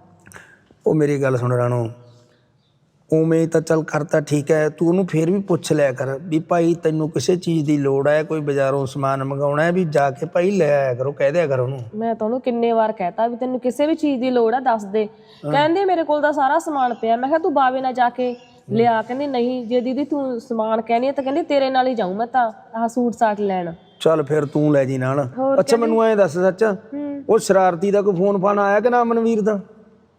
ਉਹ ਮੇਰੀ ਗੱਲ ਸੁਣ ਰਾਣੋ ਉਵੇਂ ਤਾਂ ਚੱਲ ਕਰਤਾ ਠੀਕ ਹੈ ਤੂੰ ਉਹਨੂੰ ਫੇਰ ਵੀ ਪੁੱਛ ਲਿਆ ਕਰ ਵੀ ਭਾਈ ਤੈਨੂੰ ਕਿਸੇ ਚੀਜ਼ ਦੀ ਲੋੜ ਹੈ ਕੋਈ ਬਾਜ਼ਾਰੋਂ ਸਮਾਨ ਮੰਗਾਉਣਾ ਹੈ ਵੀ ਜਾ ਕੇ ਭਾਈ ਲੈ ਆਇਆ ਕਰੋ ਕਹਿ ਦਿਆ ਕਰ ਉਹਨੂੰ। ਮੈਂ ਤਾਂ ਉਹਨੂੰ ਕਿੰਨੇ ਵਾਰ ਕਹਿਤਾ ਵੀ ਤੈਨੂੰ ਕਿਸੇ ਵੀ ਚੀਜ਼ ਦੀ ਲੋੜ ਆ ਦੱਸ ਦੇ। ਕਹਿੰਦੀ ਮੇਰੇ ਕੋਲ ਤਾਂ ਸਾਰਾ ਸਮਾਨ ਪਿਆ ਮੈਂ ਕਿਹਾ ਤੂੰ ਬਾਵੇ ਨਾਲ ਜਾ ਕੇ ਲਿਆ ਕਹਿੰਦੀ ਨਹੀਂ ਜੇ ਦੀਦੀ ਤੂੰ ਸਮਾਨ ਕਹਿਣੀ ਹੈ ਤਾਂ ਕਹਿੰਦੀ ਤੇਰੇ ਨਾਲ ਹੀ ਜਾਊਂ ਮੈਂ ਤਾਂ ਆਹ ਸੂਟ ਸਾਟ ਲੈਣ। ਚੱਲ ਫਿਰ ਤੂੰ ਲੈ ਜੀ ਨਾਲ। ਅੱਛਾ ਮੈਨੂੰ ਐਂ ਦੱਸ ਸੱਚ ਉਹ ਸ਼ਰਾਰਤੀ ਦਾ ਕੋਈ ਫੋਨ ਫਾਨ ਆਇਆ ਕਿ ਨਾ ਮਨਵੀਰ ਦਾ?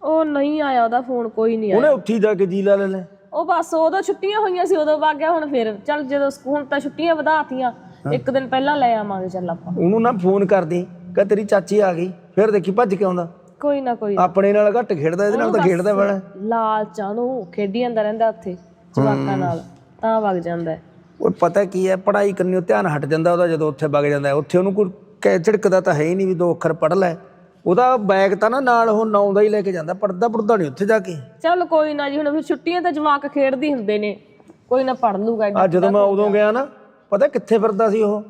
ਉਹ ਨਹੀਂ ਆਇਆ ਉਹਦਾ ਫੋਨ ਕੋਈ ਨਹੀਂ ਉਹਨੇ ਆਇਆ। ਉੱਠੀ ਜਾ ਕੇ ਜੀਲਾ ਲੈ ਲੈ ਉਹ ਬਸ ਉਦੋਂ ਛੁੱਟੀਆਂ ਹੋਈਆਂ ਸੀ ਉਦੋਂ ਵਗ ਗਿਆ ਹੁਣ ਫਿਰ ਚੱਲ ਜਦੋਂ ਸਕੂਲ ਤਾਂ ਛੁੱਟੀਆਂ ਵਧਾਤੀਆਂ। ਇੱਕ ਦਿਨ ਪਹਿਲਾਂ ਲੈ ਆਵਾਂਗੇ ਚੱਲ ਆਪਾਂ। ਉਹਨੂੰ ਨਾ ਫੋਨ ਕਰਦੀ ਕਿ ਤੇਰੀ ਚਾਚੀ ਆ ਗਈ ਫਿਰ ਦੇਖੀ ਭੱਜ ਕੇ ਆਉਂਦਾ। ਕੋਈ ਨਾ ਕੋਈ ਆਪਣੇ ਨਾਲ ਘੱਟ ਖੇਡਦਾ ਇਹਦੇ ਨਾਲ ਤਾਂ ਖੇਡਦਾ ਬੜਾ। ਲਾਲਚਾਂ ਨੂੰ ਖੇਡੀ ਜਾਂਦਾ ਰਹਿੰਦਾ ਉੱਥੇ ਜਵਾਕਾਂ ਨਾਲ ਤਾਂ ਵਗ ਜਾਂਦਾ। ਉਹ ਪਤਾ ਕੀ ਹੈ ਪੜ੍ਹਾਈ ਕਰਨੀ ਧਿਆਨ ਹਟ ਜਾਂਦਾ ਉਹਦਾ ਜਦੋਂ ਉੱਥੇ ਵਗ ਜਾਂਦਾ। ਉੱਥੇ ਉਹਨੂੰ ਕੋਈ ਕਹਿ ਝਿੜਕਦਾ ਤਾਂ ਹੈ ਹੀ ਨਹੀਂ ਵੀ ਦੋ ਅੱਖਰ ਪੜ੍ਹ ਲੈ। ਉਹਦਾ ਬੈਗ ਤਾਂ ਨਾ ਨਾਲ ਉਹ ਨੌਂ ਦਾ ਹੀ ਲੈ ਕੇ ਜਾਂਦਾ ਪੜਦਾ ਪੜਦਾ ਨਹੀਂ ਉੱਥੇ ਜਾ ਕੇ। ਚੱਲ ਕੋਈ ਨਾ ਜੀ ਹੁਣ ਫਿਰ ਛੁੱਟੀਆਂ ਤਾਂ ਜਵਾਕ ਖੇਡਦੇ ਹੁੰਦੇ ਨੇ। ਕੋਈ ਨਾ ਪੜ ਲੂਗਾ ਆ ਜਦੋਂ ਮੈਂ ਉਦੋਂ ਗਿਆ ਨਾ ਪਤਾ ਕਿੱਥੇ ਫਿਰਦਾ ਸੀ ਉਹ?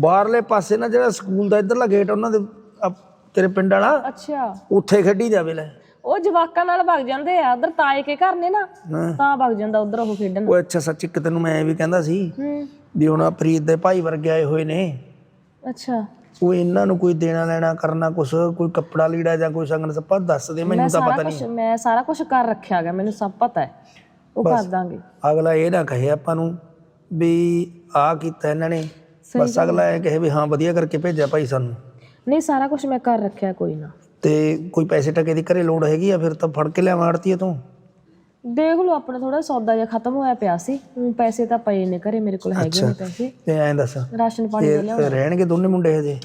ਬਾਹਰਲੇ ਪਾਸੇ ਨਾ ਜਿਹੜਾ ਸਕੂਲ ਦਾ ਇਧਰਲਾ ਗੇਟ ਉਹਨਾਂ ਦੇ ਆ ਤੇਰੇ ਪਿੰਡ ਵਾਲਾ ਅੱਛਾ। ਉੱਥੇ ਖੇਡੀ ਜਾਵੇ ਲੈ। ਉਹ ਜਵਾਕਾਂ ਨਾਲ ਵਗ ਜਾਂਦੇ ਆ ਉਧਰ ਤਾਏ ਕੇ ਘਰ ਨੇ ਨਾ ਤਾਂ ਵਗ ਜਾਂਦਾ ਉਧਰ ਉਹ ਖੇਡਣ। ਉਹ ਅੱਛਾ ਸੱਚ ਇੱਕ ਤੈਨੂੰ ਮੈਂ ਇਹ ਵੀ ਕਹਿੰਦਾ ਸੀ ਵੀ ਹੁਣ ਆਹ ਪ੍ਰੀਤ ਦੇ ਭਾਈ ਵਰਗੇ ਆਏ ਹੋਏ ਨੇ। ਅੱਛਾ। ਉਹ ਇਹਨਾਂ ਨੂੰ ਕੋਈ ਦੇਣਾ ਲੈਣਾ ਕਰਨਾ ਕੁਛ ਕੋਈ ਕੱਪੜਾ ਲੀੜਾ ਜਾਂ ਕੋਈ ਸੰਗਨ ਸੱਪਾ ਦੱਸ ਦੇ ਮੈਨੂੰ ਤਾਂ ਪਤਾ ਕੁਝ ਮੈਂ ਸਾਰਾ ਕੁਝ ਕਰ ਰੱਖਿਆ ਗਾ ਮੈਨੂੰ ਸਭ ਪਤਾ ਹੈ। ਉਹ ਕਰ ਦਾਂਗੇ। ਅਗਲਾ ਇਹ ਨਾ ਕਹੇ ਆਪਾਂ ਨੂੰ ਵੀ ਆ ਕੀਤਾ ਇਹਨਾਂ ਨੇ ਬਸ ਅਗਲਾ ਇਹ ਕਹੇ ਵੀ ਹਾਂ ਵਧੀਆ ਕਰਕੇ ਭੇਜਿਆ ਭਾਈ ਸਾਨੂੰ। ਨਹੀਂ ਸਾਰਾ ਕੁਝ ਮੈਂ ਕਰ ਰੱਖਿਆ ਕੋਈ ਨਾ। ਤੇ ਕੋਈ ਪੈਸੇ ਟਕੇ ਦੀ ਘਰੇ ਲੋੜ ਹੈਗੀ ਆ ਫਿਰ ਤਾਂ ਫੜ ਕੇ ਲਿਆਵਾਂ ਆੜਤੀ ਤੂੰ? ਦੇਖ ਲਓ ਆਪਣਾ ਥੋੜਾ ਸੌਦਾ ਜਿਹਾ ਖਤਮ ਹੋਇਆ ਪਿਆ ਸੀ। ਊਂ ਪੈਸੇ ਤਾਂ ਪਏ ਨੇ ਘਰੇ ਮੇਰੇ ਕੋਲ ਹੈਗੇ ਨੇ ਪੈਸੇ। ਤੇ ਐਂ ਦੱਸ ਰਾਸ਼ਨ ਪਾਣੀ ਦੇ ਲਿਆ ਰਹਿਣਗੇ ਦੋਨੇ ਮੁੰਡੇ ਹਜੇ?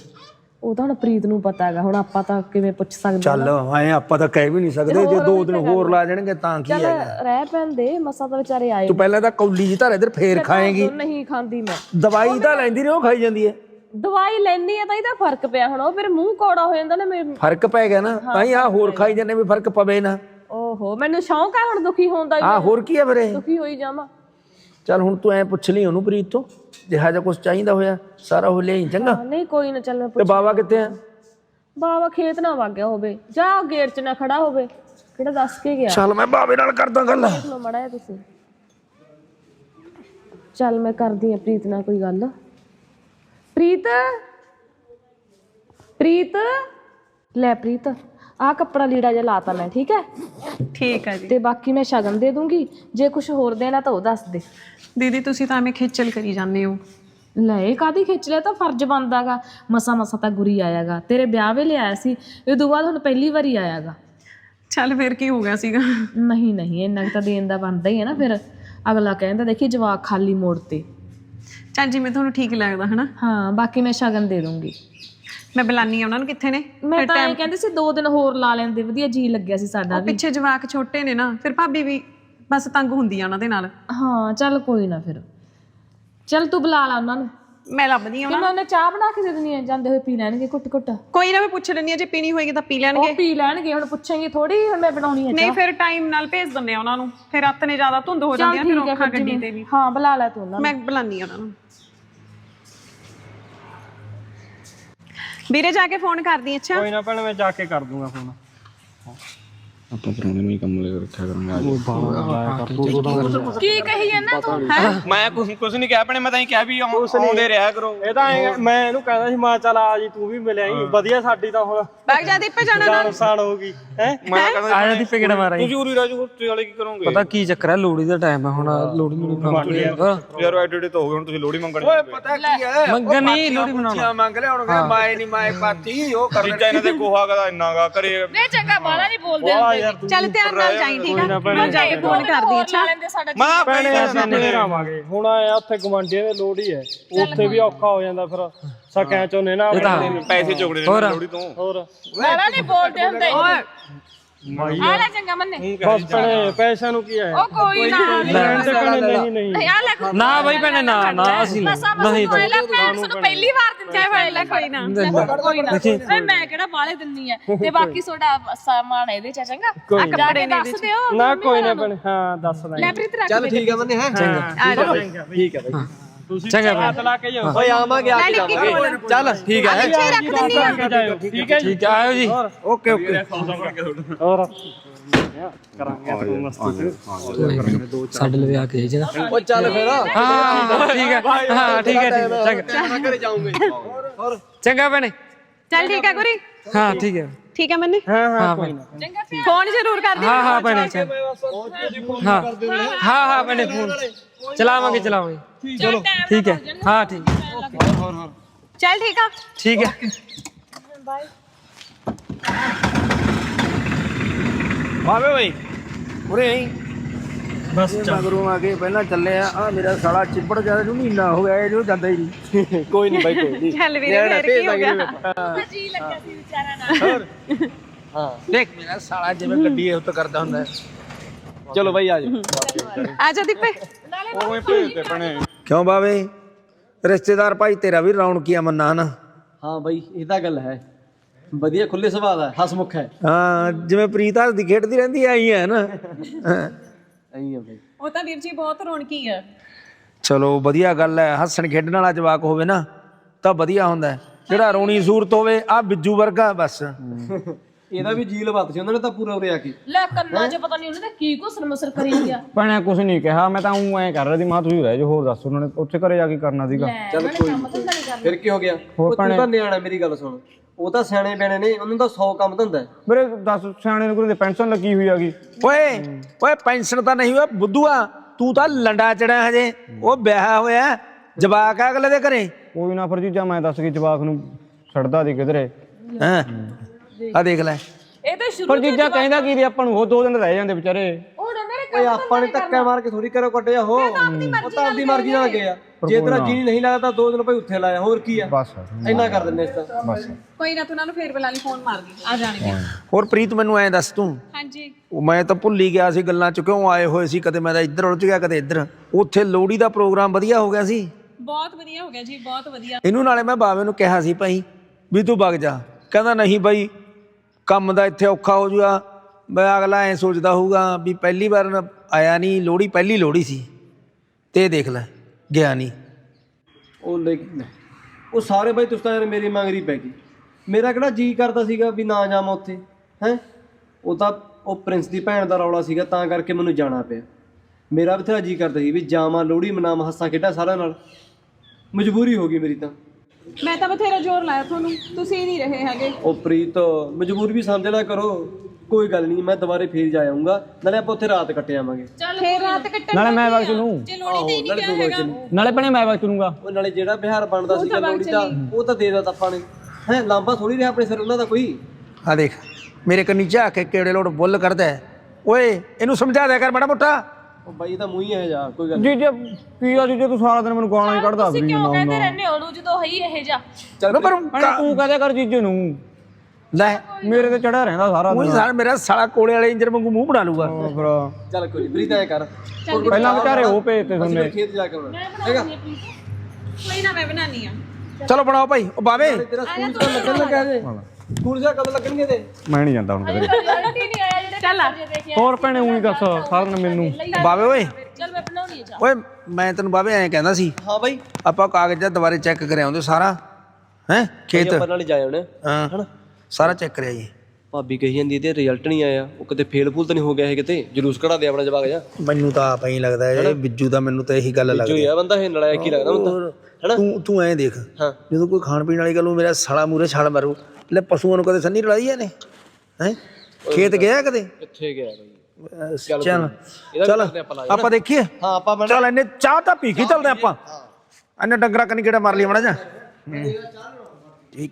ਉਹ ਤਾਂ ਹੁਣ ਪ੍ਰੀਤ ਨੂੰ ਪਤਾ ਹੈਗਾ ਹੁਣ ਆਪਾਂ ਤਾਂ ਕਿਵੇਂ ਪੁੱਛ ਸਕਦੇ ਚੱਲ ਐ ਆਪਾਂ ਤਾਂ ਕਹਿ ਵੀ ਨਹੀਂ ਸਕਦੇ ਜੇ ਦੋ ਦਿਨ ਹੋਰ ਲਾ ਜਾਣਗੇ ਤਾਂ ਕੀ ਚੱਲ ਰਹਿ ਪੈਂਦੇ ਮਸਾ ਤਾਂ ਵਿਚਾਰੇ ਆਏ ਤੂੰ ਪਹਿਲਾਂ ਤਾਂ ਕੌਲੀ ਜੀ ਧਰ ਇਧਰ ਫੇਰ ਖਾਏਗੀ। ਨਹੀਂ ਖਾਂਦੀ ਮੈਂ। ਦਵਾਈ ਤਾਂ ਲੈਂਦੀ ਨੇ ਉਹ ਖਾਈ ਜਾਂਦੀ ਹੈ। ਦਵਾਈ ਲੈਣੀ ਆ ਤਾਂ ਇਹਦਾ ਫ਼ਰਕ ਪਿਆ ਹੁਣ ਉਹ ਫਿਰ ਮੂੰਹ ਕੌੜਾ ਹੋ ਜਾਂਦਾ ਨਾ ਮੇਰੇ ਫ਼ਰਕ ਪੈ ਗਿਆ ਨਾ ਤਾਂ ਹੀ ਆ ਹੋਰ ਖਾਈ ਜਾਂਦੇ ਵੀ ਫ਼ਰਕ ਪਵੇ ਨਾ। ਓਹੋ ਮੈਨੂੰ ਸ਼ੌਂਕ ਆ ਹੁਣ ਦੁਖੀ ਹੋਣ ਦਾ ਆ ਹੋਰ ਕੀ ਹੈ ਵੀਰੇ? ਦੁਖੀ ਹੋਈ ਜਾਵਾਂ। ਚੱਲ ਹੁਣ ਤੂੰ ਐ ਪੁੱਛ ਲਈ ਉਹਨੂੰ ਪ੍ਰੀਤ ਤੋਂ ਜਿਹਾ ਜਿਹਾ ਕੁਝ ਚਾਹੀਦਾ ਹੋਇਆ ਸਾਰਾ ਉਹ ਲਿਆਈ ਚੰਗਾ? ਹਾਂ, ਨਹੀਂ ਕੋਈ ਨਾ ਚੱਲ ਮੈਂ ਤੇ ਪੁੱਛ ਬਾਬਾ ਕਿੱਥੇ ਆ? ਬਾਬਾ ਖੇਤ ਨਾ ਵਗ ਗਿਆ ਹੋਵੇ ਜਾਂ ਗੇਟ 'ਚ ਨਾ ਖੜਾ ਹੋਵੇ ਕਿਹੜਾ ਦੱਸ ਕੇ ਗਿਆ? ਚੱਲ ਮੈਂ ਬਾਬੇ ਨਾਲ ਕਰਦਾ ਗੱਲ। ਦੇਖ ਲਓ ਮੜਾ ਤੁਸੀਂ। ਚੱਲ ਮੈਂ ਕਰਦੀ ਆ ਪ੍ਰੀਤ ਨਾਲ ਕੋਈ ਗੱਲ। ਪ੍ਰੀਤ? ਪ੍ਰੀਤ? ਲੈ ਪ੍ਰੀਤ। ਆਹ ਕੱਪੜਾ ਲੀੜਾ ਜਿਹਾ ਲਾਤਾ ਮੈਂ ਠੀਕ ਹੈ? ਠੀਕ ਹੈ ਜੀ। ਤੇ ਬਾਕੀ ਮੈਂ ਸ਼ਗਨ ਦੇ ਦੂੰਗੀ। ਜੇ ਕੁਝ ਹੋਰ ਦੇਣਾ ਤਾਂ ਉਹ ਦੱਸ ਦੇ। ਦੀਦੀ ਤੁਸੀਂ ਤਾਂ ਐਵੇਂ ਖੇਚਲ ਕਰੀ ਜਾਂਦੇ ਹੋ। ਲੈ ਕਾਦੀ ਖਿੱਚ ਲਿਆ ਤਾਂ ਫਰਜ਼ ਬਣਦਾਗਾ ਮਸਾ ਮਸਾ ਤਾਂ ਗੁਰੀ ਆਇਆਗਾ। ਤੇਰੇ ਵਿਆਹ ਵੇਲੇ ਆਇਆ ਸੀ ਇਹ ਤੋਂ ਬਾਅਦ ਹੁਣ ਪਹਿਲੀ ਵਾਰੀ ਆਇਆਗਾ। ਚੱਲ ਫਿਰ ਕੀ ਹੋ ਗਿਆ ਸੀਗਾ? ਨਹੀਂ ਨਹੀਂ ਇੰਨਾ ਕੁ ਤਾਂ ਦੇਣ ਦਾ ਬਣਦਾ ਹੀ ਹੈ ਨਾ ਫਿਰ। ਅਗਲਾ ਕਹਿੰਦਾ ਦੇਖੀ ਜਵਾਕ ਖਾਲੀ ਮੋੜ ਤੇ। ਚੱਲ ਜਿਵੇਂ ਤੁਹਾਨੂੰ ਠੀਕ ਲੱਗਦਾ ਹਨਾ? ਹਾਂ ਬਾਕੀ ਮੈਂ ਸ਼ਗਨ ਦੇ ਦੂੰਗੀ। ਮੈਂ ਬੁਲਾਨੀ ਆ ਉਹਨਾਂ ਨੂੰ ਕਿੱਥੇ ਨੇ? ਮੈਂ ਤਾਂ ਇਹ ਕਹਿੰਦੀ ਸੀ ਦੋ ਦਿਨ ਹੋਰ ਲਾ ਲੈਂਦੇ ਵਧੀਆ ਜੀ ਲੱਗਿਆ ਸੀ ਸਾਡਾ ਉਹ ਪਿੱਛੇ ਜਵਾਕ ਛੋਟੇ ਨੇ ਨਾ ਫਿਰ ਭਾਬੀ ਵੀ ਬਸ ਤੰਗ ਹੁੰਦੀ ਆ ਉਹਨਾਂ ਦੇ ਨਾਲ। ਹਾਂ ਚੱਲ ਕੋਈ ਨਾ ਫਿਰ। ਚੱਲ ਤੂੰ ਬੁਲਾ ਲਾ ਉਹਨਾਂ ਨੂੰ। ਮੈਂ ਲੱਭਦੀ ਆ ਉਹਨੇ ਚਾਹ ਬਣਾ ਕੇ ਦੇ ਦੇਣੀ ਹੈ ਜਾਂਦੇ ਹੋਏ ਪੀ ਲੈਣਗੇ ਘੁੱਟ ਘੁੱਟ ਕੋਈ ਨਾ ਮੈਂ ਪੁੱਛ ਲੈਣੀ ਆ ਜੇ ਪੀਣੀ ਹੋਏਗੀ ਤਾਂ ਪੀ ਲੈਣਗੇ। ਉਹ ਪੀ ਲੈਣਗੇ ਹੁਣ ਪੁੱਛਾਂਗੇ ਥੋੜੀ ਹੁਣ ਮੈਂ ਬਣਾਉਣੀ ਹੈ ਨਹੀਂ ਫਿਰ ਟਾਈਮ ਨਾਲ ਭੇਜ ਦਿੰਦੇ ਆ ਉਹਨਾਂ ਨੂੰ। ਫਿਰ ਰਾਤ ਨੇ ਜ਼ਿਆਦਾ ਧੁੰਦ ਹੋ ਜਾਂਦੀ ਆ ਫਿਰ ਔਖਾ ਗੱਡੀ ਤੇ ਵੀ। ਹਾਂ ਬੁਲਾ ਲੈ ਤੂੰ ਉਹਨਾਂ ਨੂੰ। ਮੈਂ ਬੁਲਾਨੀ ਆ ਉਹਨਾਂ ਨੂੰ। ਵੀਰੇ ਜਾ ਕੇ ਫੋਨ ਕਰਦੀ ਅੱਛਾ? ਕੋਈ ਨਾ ਭੈਣ, ਮੈਂ ਜਾ ਕੇ ਕਰ ਦੂੰਗਾ ਫੋਨ। ਆਪਾਂ ਪਰੌਣੇ ਨੂੰ ਹੀ ਕੰਮ ਲੈ ਰੱਖਿਆ ਕਰਾਂਗੇ ਆ ਕੀ ਕਹੀ ਜਾਂਦਾ ਤੂੰ ਹੈ? ਮੈਂ ਕੁਝ ਕੁਝ ਨਹੀਂ ਕਿਹਾ ਆਪਣੇ ਮੈਂ ਤਾਂ ਹੀ ਕਿਹਾ ਵੀ ਆਉਂ- ਆਉਂਦੇ ਰਿਹਾ ਕਰੋ। ਇਹ ਤਾਂ ਐਂ- ਮੈਂ ਇਹਨੂੰ ਕਹਿੰਦਾ ਸੀ ਮਾਂ ਚੱਲ ਆ ਜੀ ਤੂੰ ਵੀ ਮਿਲਿਆ ਹੀ। ਵਧੀਆ ਸਾਡੀ ਤਾਂ ਹੁਣ। ਬੈਗ ਜਾ ਦੀਪੇ ਜਾਣਾ ਨਾਲ? ਨੁਕਸਾਨ ਹੋ ਗਈ ਹੈ? ਮੈਂ ਕਹਿੰਦਾ ਆਇਆ ਦੀ ਪੇਕੜਾ ਮਾਰਾ ਤੁਸੀਂ ਉਰੀ ਰਾਜੂ ਹੋਟਲ ਵਾਲੇ ਕੀ ਕਰੋਗੇ? ਪਤਾ ਕੀ ਚੱਕਰ ਹੈ ਲੋੜੀ ਦਾ ਟਾਈਮ ਹੈ ਹੁਣ ਲੋੜੀ ਨੂੰ ਯਾਰ ਐਡੇ ਤੋਂ ਹੋ ਗਏ ਹੁਣ ਤੁਸੀਂ ਲੋੜੀ ਮੰਗਣ ਓਏ ਪਤਾ ਕੀ ਹੈ ਮੰਗਣ ਨਹੀਂ ਲੋੜੀ ਬਣਾਉਣਾ। ਮੰਗ ਲਿਆਉਣਗੇ ਮਾਏ ਨਹੀਂ ਮਾਏ ਪਾਤੀ ਉਹ ਕਰ ਇਹਨਾਂ ਦੇ ਕੋਹਾ ਕਦਾ ਇੰਨਾਗਾ ਕਰੇ ਨਹੀਂ ਚੰਗਾ ਬਾਲਾ ਨਹੀਂ ਬੋਲਦੇ ਹੁੰਦੇ ਚੱਲ ਧਿਆਨ ਨਾਲ ਜਾਈ ਠੀਕ ਆ? ਮੈਂ ਜਾ ਕੇ ਫੋਨ ਕਰਦੀ ਅੱਛਾ? ਮਾਂ ਭੈਣੇ ਅਸੀਂ ਫੇਰ ਆਵਾਂਗੇ ਹੁਣ ਆਇਆ ਉੱਥੇ ਗਵਾਂਡੀਆਂ ਦੇ ਲੋੜੀ ਹੈ। ਉੱਥੇ ਵੀ ਔਖਾ ਹੋ ਜਾਂਦਾ ਫਿਰ। ਸਕਿਆਂ ਚੋਂ ਨੇ ਨਾ ਪੈਸੇ ਚੁਗੜੇ ਨੇ ਲੋੜੀ ਤੋਂ। ਹੋਰ। ਬਾਲਾ ਨਹੀਂ ਬੋਲਦੇ ਹੁੰਦੇ। ਆ ਲੈ ਚੰਗਾ ਮੰਨੇ। ਬਸ ਭੈਣੇ ਪੈਸਿਆਂ ਨੂੰ ਕੀ ਹੈ? ਉਹ ਕੋਈ ਨਾ। ਲੈਣ ਨਹੀਂ ਨਹੀਂ। ਨਹੀਂ ਆ ਲੈ। ਨਾ ਬਈ ਭੈਣੇ ਨਾ ਨਾ ਅਸੀਂ ਨਹੀਂ ਭੈਣ ਸਾਨੂੰ ਪਹਿਲੀ ਵਾਰ ਦਿੰਦੇ ਹੋਏ ਲੈ ਕੋਈ ਨਾ ਕੋਈ ਨਾ। ਵੇ ਮੈਂ ਕਿਹੜਾ ਬਾਲੇ ਦਿੰਨੀ ਆ? ਤੇ ਬਾਕੀ ਤੁਹਾਡਾ ਸਾਮਾਨ ਇਹਦੇ ਚ ਆ, ਚੰਗਾ? ਆ ਕੱਪੜੇ ਦੱਸ ਦਿਓ ਨਾ ਕੋਈ ਨਾ ਭੈਣੇ ਹਾਂ ਦੱਸ ਦਾਂਗੇ। ਲੈ ਪ੍ਰੀਤ ਰੱਖ ਚੱਲ ਠੀਕ ਆ ਬੰਨੇ ਹੈ? ਆ ਜਾ ਠੀਕ ਹੈ ਬਾਈ ਚੰਗਾ ਹੱਥ ਲਾ ਕੇ ਜਾਓ। ਓਏ ਆਵਾਂਗੇ ਆ ਕੇ ਜਾਵਾਂਗੇ। ਚੱਲ ਠੀਕ ਹੈ? ਆ। ਠੀਕ ਹੈ ਜੀ ਠੀਕ ਹੈ ਆਇਓ ਜੀ। Okay okay. ਹੋਰ। ਸਾਡੇ ਲਈ ਆ ਕੇ ਜਗ੍ਹਾ। ਓ ਚੱਲ ਫਿਰ। ਹਾਂ ਠੀਕ ਹੈ। ਹਾਂ ਠੀਕ ਹੈ ਠੀਕ ਹੈ, ਚੰਗਾ। ਮੈਂ ਘਰੇ ਜਾਊਂਗੇ ਹੋਰ? ਚੰਗਾ ਭੈਣੇ। ਚੱਲ ਠੀਕ ਆ ਗੁਰੀ। ਹਾਂ ਠੀਕ ਹੈ। ਠੀਕ ਆ ਮੰਨੇ? ਹਾਂ ਹਾਂ ਕੋਈ ਨਾ। ਫੋਨ ਜ਼ਰੂਰ ਕਰ ਦੀ ਹਾਂ ਹਾਂ ਭੈਣੇ ਚੰਗਾ ਹਾਂ ਹਾਂ। ਹਾਂ ਭੈਣੇ ਫੋਨ। ਚਲਾਵਾਂਗੇ ਚਲਾਵਾਂਗੇ। ਚਲੋ। ਠੀਕ ਹੈ। ਹਾਂ। ਠੀਕ ਚੱਲ ਠੀਕ ਆ। ਠੀਕ ਹੈ। ਆਵੇ ਓਏ ਉਰੇ ਆਈ। ਬਸ ਮਗਰੋਂ ਆ ਕੇ ਪਹਿਲਾਂ ਚੱਲੇ ਆ। ਆ ਮੇਰਾ ਸਾਲਾ ਚਿੱਬੜ ਜ਼ਿਆਦਾ ਨੂੰ ਮਹੀਨਾ ਹੋ ਗਿਆ ਇਹ ਜੋ ਜਾਂਦਾ ਹੀ ਨਹੀਂ। ਕੋਈ ਨਹੀਂ ਬਾਈ ਕੋਈ ਨਹੀਂ ਚੱਲ ਵੀਰੇ ਫੇਰ ਕੀ ਹੋ ਗਿਆ? ਜੀ ਲੱਗਿਆ ਸੀ ਵਿਚਾਰਾ ਨਾਲ। ਹਾਂ। ਦੇਖ ਮੇਰਾ ਸਾਲਾ ਜਿਵੇਂ ਗੱਡੀ ਇਹ ਉੱਤੇ ਕਰਦਾ ਹੁੰਦਾ। ਚਲੋ ਬਾਈ ਆ ਜਾਓ। ਆ ਜਾ ਦੀਪੇ। ਓਏ ਭੇਜਦੇ ਭਣੇ। ਕਿਉਂ ਬਾਵੇ? ਰਿਸ਼ਤੇਦਾਰ ਭਾਈ ਤੇਰਾ ਵੀ ਰੌਣਕੀਆ ਮੰਨਾ ਨਾ ਹਾਂ ਬਾਈ ਇਹ ਤਾਂ ਗੱਲ ਹੈ। ਵਧੀਆ ਖੁੱਲੇ ਸੁਭਾਅ ਦਾ ਹੈ, ਹਸਮੁਖ ਹੈ। ਹਾਂ ਜਿਵੇਂ ਪ੍ਰੀਤ ਹੱਸਦੀ ਖੇਡਦੀ ਰਹਿੰਦੀ ਆਈ ਹੈ ਨਾ। ਹਾਂ। ਐਂ ਆ ਬਾਈ। ਉਹ ਤਾਂ ਵੀਰ ਜੀ ਬਹੁਤ ਰੌਣਕੀ ਆ। ਚਲੋ ਵਧੀਆ ਗੱਲ ਹੈ। ਹੱਸਣ ਖੇਡਣ ਵਾਲਾ ਜਵਾਕ ਹੋਵੇ ਨਾ ਤਾਂ ਵਧੀਆ ਹੁੰਦਾ ਹੈ। ਜਿਹੜਾ ਰੋਣੀ ਸੂਰਤ ਹੋਵੇ ਆ ਬਿੱਜੂ ਵਰਗਾ ਬਸ। ਇਹਦਾ ਵੀ ਜੀਲ ਵੱਤ ਸੀ ਉਹਨਾਂ ਨੇ ਤਾਂ ਪੂਰਾ ਉਰੇ ਆ ਕੇ। ਲੈ ਕੰਨਾਂ 'ਚ ਪਤਾ ਨਹੀਂ ਉਹਨੇ ਤਾਂ ਕੀ ਘੁਸਰ ਮੁਸਰ ਕਰੀ ਗਿਆ ਭਣੇ ਕੁਝ ਨਹੀਂ ਕਿਹਾ ਮੈਂ ਤਾਂ ਉਹ ਐਂ ਕਰ ਰਿਹਾ ਸੀ ਮਾਂ ਤੁਸੀਂ ਰਹਿ ਜਾਓ ਹੋਰ ਦੱਸ ਉਹਨਾਂ ਨੇ ਉੱਥੇ ਘਰੇ ਜਾ ਕੇ ਕਰਨਾ ਸੀਗਾ। ਚੱਲ ਕੋਈ ਫਿਰ ਕੀ ਹੋ ਗਿਆ ਉਹ ਤੂੰ ਤਾਂ ਨਿਆਣਾ ਮੇਰੀ ਗੱਲ ਸੁਣ। ਉਹ ਤਾਂ ਸਿਆਣੇ ਬਿਆਣੇ ਨੇ ਉਹਨਾਂ ਦਾ 100 ਕੰਮ ਧੰਦਾ ਹੈ। ਮੇਰੇ ਦੱਸ ਸਿਆਣੇ ਨੂੰ ਕੋਈ ਪੈਨਸ਼ਨ ਲੱਗੀ ਹੋਈ ਹੈਗੀ ਓਏ ਓਏ ਪੈਨਸ਼ਨ ਤਾਂ ਨਹੀਂ ਓਏ ਬੁੱਧੂਆ ਤੂੰ ਤਾਂ ਲੰਡਾ ਚੜਿਆ ਹਜੇ। ਉਹ ਵਿਆਹ ਹੋਇਆ ਜਵਾਕ ਆ ਅਗਲੇ ਦੇ ਘਰੇ। ਕੋਈ ਨਾ ਫਰਜੀਜਾ ਮੈਂ ਦੱਸ ਕੇ ਜਵਾਕ ਨੂੰ ਛੱਡਦਾ ਦੀ ਕਿਧਰੇ। ਹਾਂ? ਆ ਦੇਖ ਲੈ। ਇਹ ਤਾਂ ਸ਼ੁਰੂ ਫਰਜੀਜਾ ਕਹਿੰਦਾ ਕੀ ਦੀ ਆਪਾਂ ਨੂੰ ਉਹ ਦੋ ਦਿਨ ਰਹਿ ਜਾਂਦੇ ਵਿਚਾਰੇ। ਓਏ ਆਪਾਂ ਨੇ ਧੱਕਾ ਮਾਰ ਕੇ ਥੋੜੀ ਕਰੋ ਕੱਢਿਆ ਹੋ। ਉਹ ਤਾਂ ਆਪਦੀ ਮਰਜ਼ੀ ਨਾਲ ਗਏ ਆ। ਜੇ ਤੇਰਾ ਜੀ ਨਹੀਂ ਲੱਗਦਾ ਦੋ ਦਿਨ ਭਾਈ ਉੱਥੇ ਲਾਇਆ ਹੋਰ ਕੀ ਆ? ਬਸ ਇੰਨਾ ਕਰ ਦਿੰਦੇ ਇਸ ਤਾਂ ਬਸ ਕੋਈ ਨਾ ਤੂੰ ਉਹਨਾਂ ਨੂੰ ਫੇਰ ਬੁਲਾ ਲਈ ਫੋਨ ਮਾਰ ਦੀ ਆ ਜਾਣਗੇ ਹੋਰ ਪ੍ਰੀਤ ਮੈਨੂੰ ਐਂ ਦੱਸ ਤੂੰ। ਹਾਂਜੀ। ਉਹ ਮੈਂ ਤਾਂ ਭੁੱਲ ਹੀ ਗਿਆ ਸੀ ਗੱਲਾਂ ਚ ਕਿਉਂ ਆਏ ਹੋਏ ਸੀ ਕਦੇ? ਮੈਂ ਤਾਂ ਇੱਧਰ ਉਲਝ ਗਿਆ ਕਦੇ ਇੱਧਰ। ਉੱਥੇ ਲੋਹੜੀ ਦਾ ਪ੍ਰੋਗਰਾਮ ਵਧੀਆ ਹੋ ਗਿਆ ਸੀ? ਬਹੁਤ ਵਧੀਆ ਹੋ ਗਿਆ ਜੀ ਬਹੁਤ ਵਧੀਆ। ਇਹਨੂੰ ਨਾਲੇ ਮੈਂ ਬਾਵੇ ਨੂੰ ਕਿਹਾ ਸੀ ਭਾਈ ਵੀ ਤੂੰ ਵਗ ਜਾ। ਕਹਿੰਦਾ ਨਹੀਂ ਬਾਈ ਕੰਮ ਦਾ ਇੱਥੇ ਔਖਾ ਹੋ ਜੂਗਾ। ਮੈਂ ਅਗਲਾ ਐ ਸੋਚਦਾ ਹੋਊਗਾ ਵੀ ਪਹਿਲੀ ਵਾਰ ਆਇਆ ਨਹੀਂ ਲੋਹੜੀ ਪਹਿਲੀ ਲੋਹੜੀ ਸੀ। ਤੇ ਇਹ ਦੇਖ ਲੈ ਗਿਆ ਨਹੀਂ। ਉਹ ਲੈ ਉਹ ਸਾਰੇ ਬਾਈ ਤੁਸੀਂ ਤਾਂ ਯਾਰ ਮੇਰੀ ਮੰਗਰੀ ਪੈ ਗਈ। ਮੇਰਾ ਕਿਹੜਾ ਜੀ ਕਰਦਾ ਸੀਗਾ ਵੀ ਨਾ ਜਾਵਾਂ ਉੱਥੇ ਹੈ? ਉਹ ਤਾਂ ਉਹ ਪ੍ਰਿੰਸ ਦੀ ਭੈਣ ਦਾ ਰੌਲਾ ਸੀਗਾ ਤਾਂ ਕਰਕੇ ਮੈਨੂੰ ਜਾਣਾ ਪਿਆ। ਮੇਰਾ ਬਥੇਰਾ ਜੀ ਕਰਦਾ ਸੀ ਵੀ ਜਾਵਾਂ ਲੋਹੜੀ ਮਨਾਵਾਂ ਹੱਸਾਂ ਖੇਡਾਂ ਸਾਰਿਆਂ ਨਾਲ। ਮਜਬੂਰੀ ਹੋ ਗਈ ਮੇਰੀ ਤਾਂ। ਮੈਂ ਤਾਂ ਬਥੇਰਾ ਜ਼ੋਰ ਲਾਇਆ ਤੁਹਾਨੂੰ ਤੁਸੀਂ ਨਹੀਂ ਰਹੇ ਹੈਗੇ। ਉਹ ਪ੍ਰੀਤ ਮਜਬੂਰੀ ਵੀ ਸਮਝ ਲਿਆ ਕਰੋ। ਕੋਈ ਗੱਲ ਨਹੀਂ ਮੈਂ ਦੁਬਾਰੇ ਫੇਰ ਜਾ ਆਉਂਗਾ ਨਾਲੇ ਆਪਾਂ ਉੱਥੇ ਰਾਤ ਕੱਟ ਆਵਾਂਗੇ ਫੇਰ ਰਾਤ ਕੱਟਣ ਨਾਲੇ ਮੈਂ ਵਗ ਚਲੂੰ ਜੇ ਲੋੜੀ ਤੇ ਹੀ ਨਹੀਂ ਗਿਆ ਹੈਗਾ। ਨਾਲੇ ਭਣੇ ਮੈਂ ਵਗ ਚਲੂੰਗਾ ਉਹ ਨਾਲੇ ਜਿਹੜਾ ਬਿਹਾਰ ਬਣਦਾ ਸੀਗਾ ਲੋਹੜੀ ਦਾ ਉਹ ਤਾਂ ਦੇ ਦਿੱਤਾ ਆਪਾਂ ਨੇ। ਹੈ ਲਾਂਬਾ ਥੋੜੀ ਰਿਹਾ ਆਪਣੇ ਸਿਰ ਉਹਨਾਂ ਦਾ ਕੋਈ? ਆ ਦੇਖ ਮੇਰੇ ਕੰਨੀ ਝਾਕ ਕੇ ਕਿਹੜੇ ਲੋੜ ਬੁੱਲ ਕਰਦਾ ਹੈ। ਓਏ ਇਹਨੂੰ ਸਮਝਾ ਦਿਆ ਕਰ ਬੜਾ ਮੋਟਾ। ਉਹ ਬਾਈ ਤਾਂ ਮੂੰਹ ਹੀ ਹੈ ਜਾ ਕੋਈ ਗੱਲ ਜੀਜੇ ਕੀ ਆ ਜੀਜੇ ਤੂੰ ਸਾਰਾ ਦਿਨ ਮੈਨੂੰ ਗਾਲਾਂ ਹੀ ਕੱਢਦਾ ਤੁਸੀਂ ਕਿਉਂ ਕਹਿੰਦੇ ਰਹਿੰਦੇ ਹੋ ਉਹਨੂੰ ਜਦੋਂ ਹਈ ਇਹ ਜਾ ਚੱਲ ਪਰ ਤੂੰ ਕਹਦੇ ਕਰ ਜੀਜੇ ਨੂੰ। ਲੈ ਮੇਰੇ ਤੇ ਚੜਿਆ ਰਹਿੰਦਾ ਸਾਰਾ ਉਹੀ ਦਿਨ। ਸਾਲ ਮੇਰਾ ਸਾਲਾ ਕੋਲੇ ਵਾਲੇ ਇੰਜਰ ਵਾਂਗੂ ਮੂੰਹ ਬਣਾ ਲੂਗਾ। ਉਹ ਫਿਰ ਚੱਲ ਕੋਈ ਨਹੀਂ ਪ੍ਰੀਤ ਐ ਕਰ। ਪਹਿਲਾਂ ਵਿਚਾਰੇ ਉਹ ਭੇਜਤੇ ਅਸੀਂ ਸੁਣਨੇ ਫਿਰ ਖੇਤ ਜਾ ਕੇ ਆਉਣਾ। ਹੈਗਾ ਕੋਈ ਨਾ ਮੈਂ ਬਣਾਨੀ ਆ। ਚਲੋ ਬਣਾਓ ਭਾਈ। ਉਹ ਬਾਵੇ। ਤੇਰਾ ਸਕੂਲ ਤਾਂ ਲੱਗਣ ਲੱਗਾ ਜੇ। ਸਕੂਲ ਜਾ ਕਦੋਂ ਲੱਗਣਗੇ ਤੇ? ਮੈਂ ਨਹੀਂ ਜਾਂਦਾ ਹੁਣ ਨਹੀਂ ਆਇਆ ਜਿਹੜੇ ਚੱਲ ਹੋਰ ਭੈਣੇ ਉਹੀ ਦੱਸ ਸਾਰਾ ਦਿਨ ਮੈਨੂੰ। ਬਾਵੇ ਓਏ। ਚੱਲ ਮੈਂ ਬਣਾਉਣੀ ਹੈ ਜਾ। ਓਏ ਮੈਂ ਤੈਨੂੰ ਬਾਵੇ ਐਂ ਕਹਿੰਦਾ ਸੀ। ਹਾਂ ਬਾਈ। ਆਪਾਂ ਕਾਗਜ਼ਾਂ ਦੁਬਾਰੇ ਚੈੱਕ ਕਰਿਆ ਆਉਂਦੇ ਸਾਰਾ। ਹੈ ਖੇਤ। ਆਪਾਂ ਨਾਲ ਜਾ ਆਉਣੇ। ਹਾਂ। ਸਾਰਾ ਚੈੱਕ ਕਰਿਆ ਜੀ। ਭਾਬੀ ਕਹੀ ਜਾਂਦੀ ਇਹਦੇ ਰਿਜ਼ਲਟ ਨਹੀਂ ਆਇਆ। ਉਹ ਕਿਤੇ ਫੇਲ ਫੂਲ ਤਾਂ ਨਹੀਂ ਹੋ ਗਿਆ ਇਹ ਕਿਤੇ? ਜਲੂਸ ਕਢਾ ਦੇ ਆਪਣਾ ਜਵਾਕ ਜਾ ਮੈਨੂੰ ਤਾਂ ਆਪ ਹੀ ਲੱਗਦਾ ਹੈ ਬਿੱਜੂ ਦਾ ਮੈਨੂੰ ਤਾਂ ਇਹੀ ਗੱਲ ਜੋ ਲੱਗਦੀ। ਹੀ ਆ ਬੰਦਾ ਇਹ ਨਲਾਇਕ ਹੀ ਲੱਗਦਾ ਹੁੰਦਾ ਹੋਰ ਤੂੰ ਤੂੰ ਐਂ ਦੇਖ ਹਾਂ। ਜਦੋਂ ਕੋਈ ਖਾਣ ਪੀਣ ਵਾਲੀ ਗੱਲ ਨੂੰ ਮੇਰਾ ਸਾਲਾ ਮੂਰੇ ਛਾਲ ਮਾਰੂ ਲੈ ਪਸ਼ੂਆਂ ਨੂੰ ਕਦੇ ਸੰਨੀ ਲੜਾਈ ਇਹਨੇ? ਹੈ? ਖੇਤ ਗਿਆ ਕਦੇ? ਕਿੱਥੇ ਗਿਆ ਬਈ? ਚੱਲ ਆਪਾਂ ਦੇਖੀਏ। ਹਾਂ ਆਪਾਂ ਬਣਾ ਚੱਲ ਇਹਨੇ ਚਾਹ ਤਾਂ ਪੀ ਕੇ ਚੱਲਦੇ ਆਪਾਂ। ਇਹਨੇ ਡੰਗਰਾ ਕਨੀ ਕਿਹੜਾ ਮਾਰ ਲਈ ਮੜਾ ਜਾ ਠੀਕ।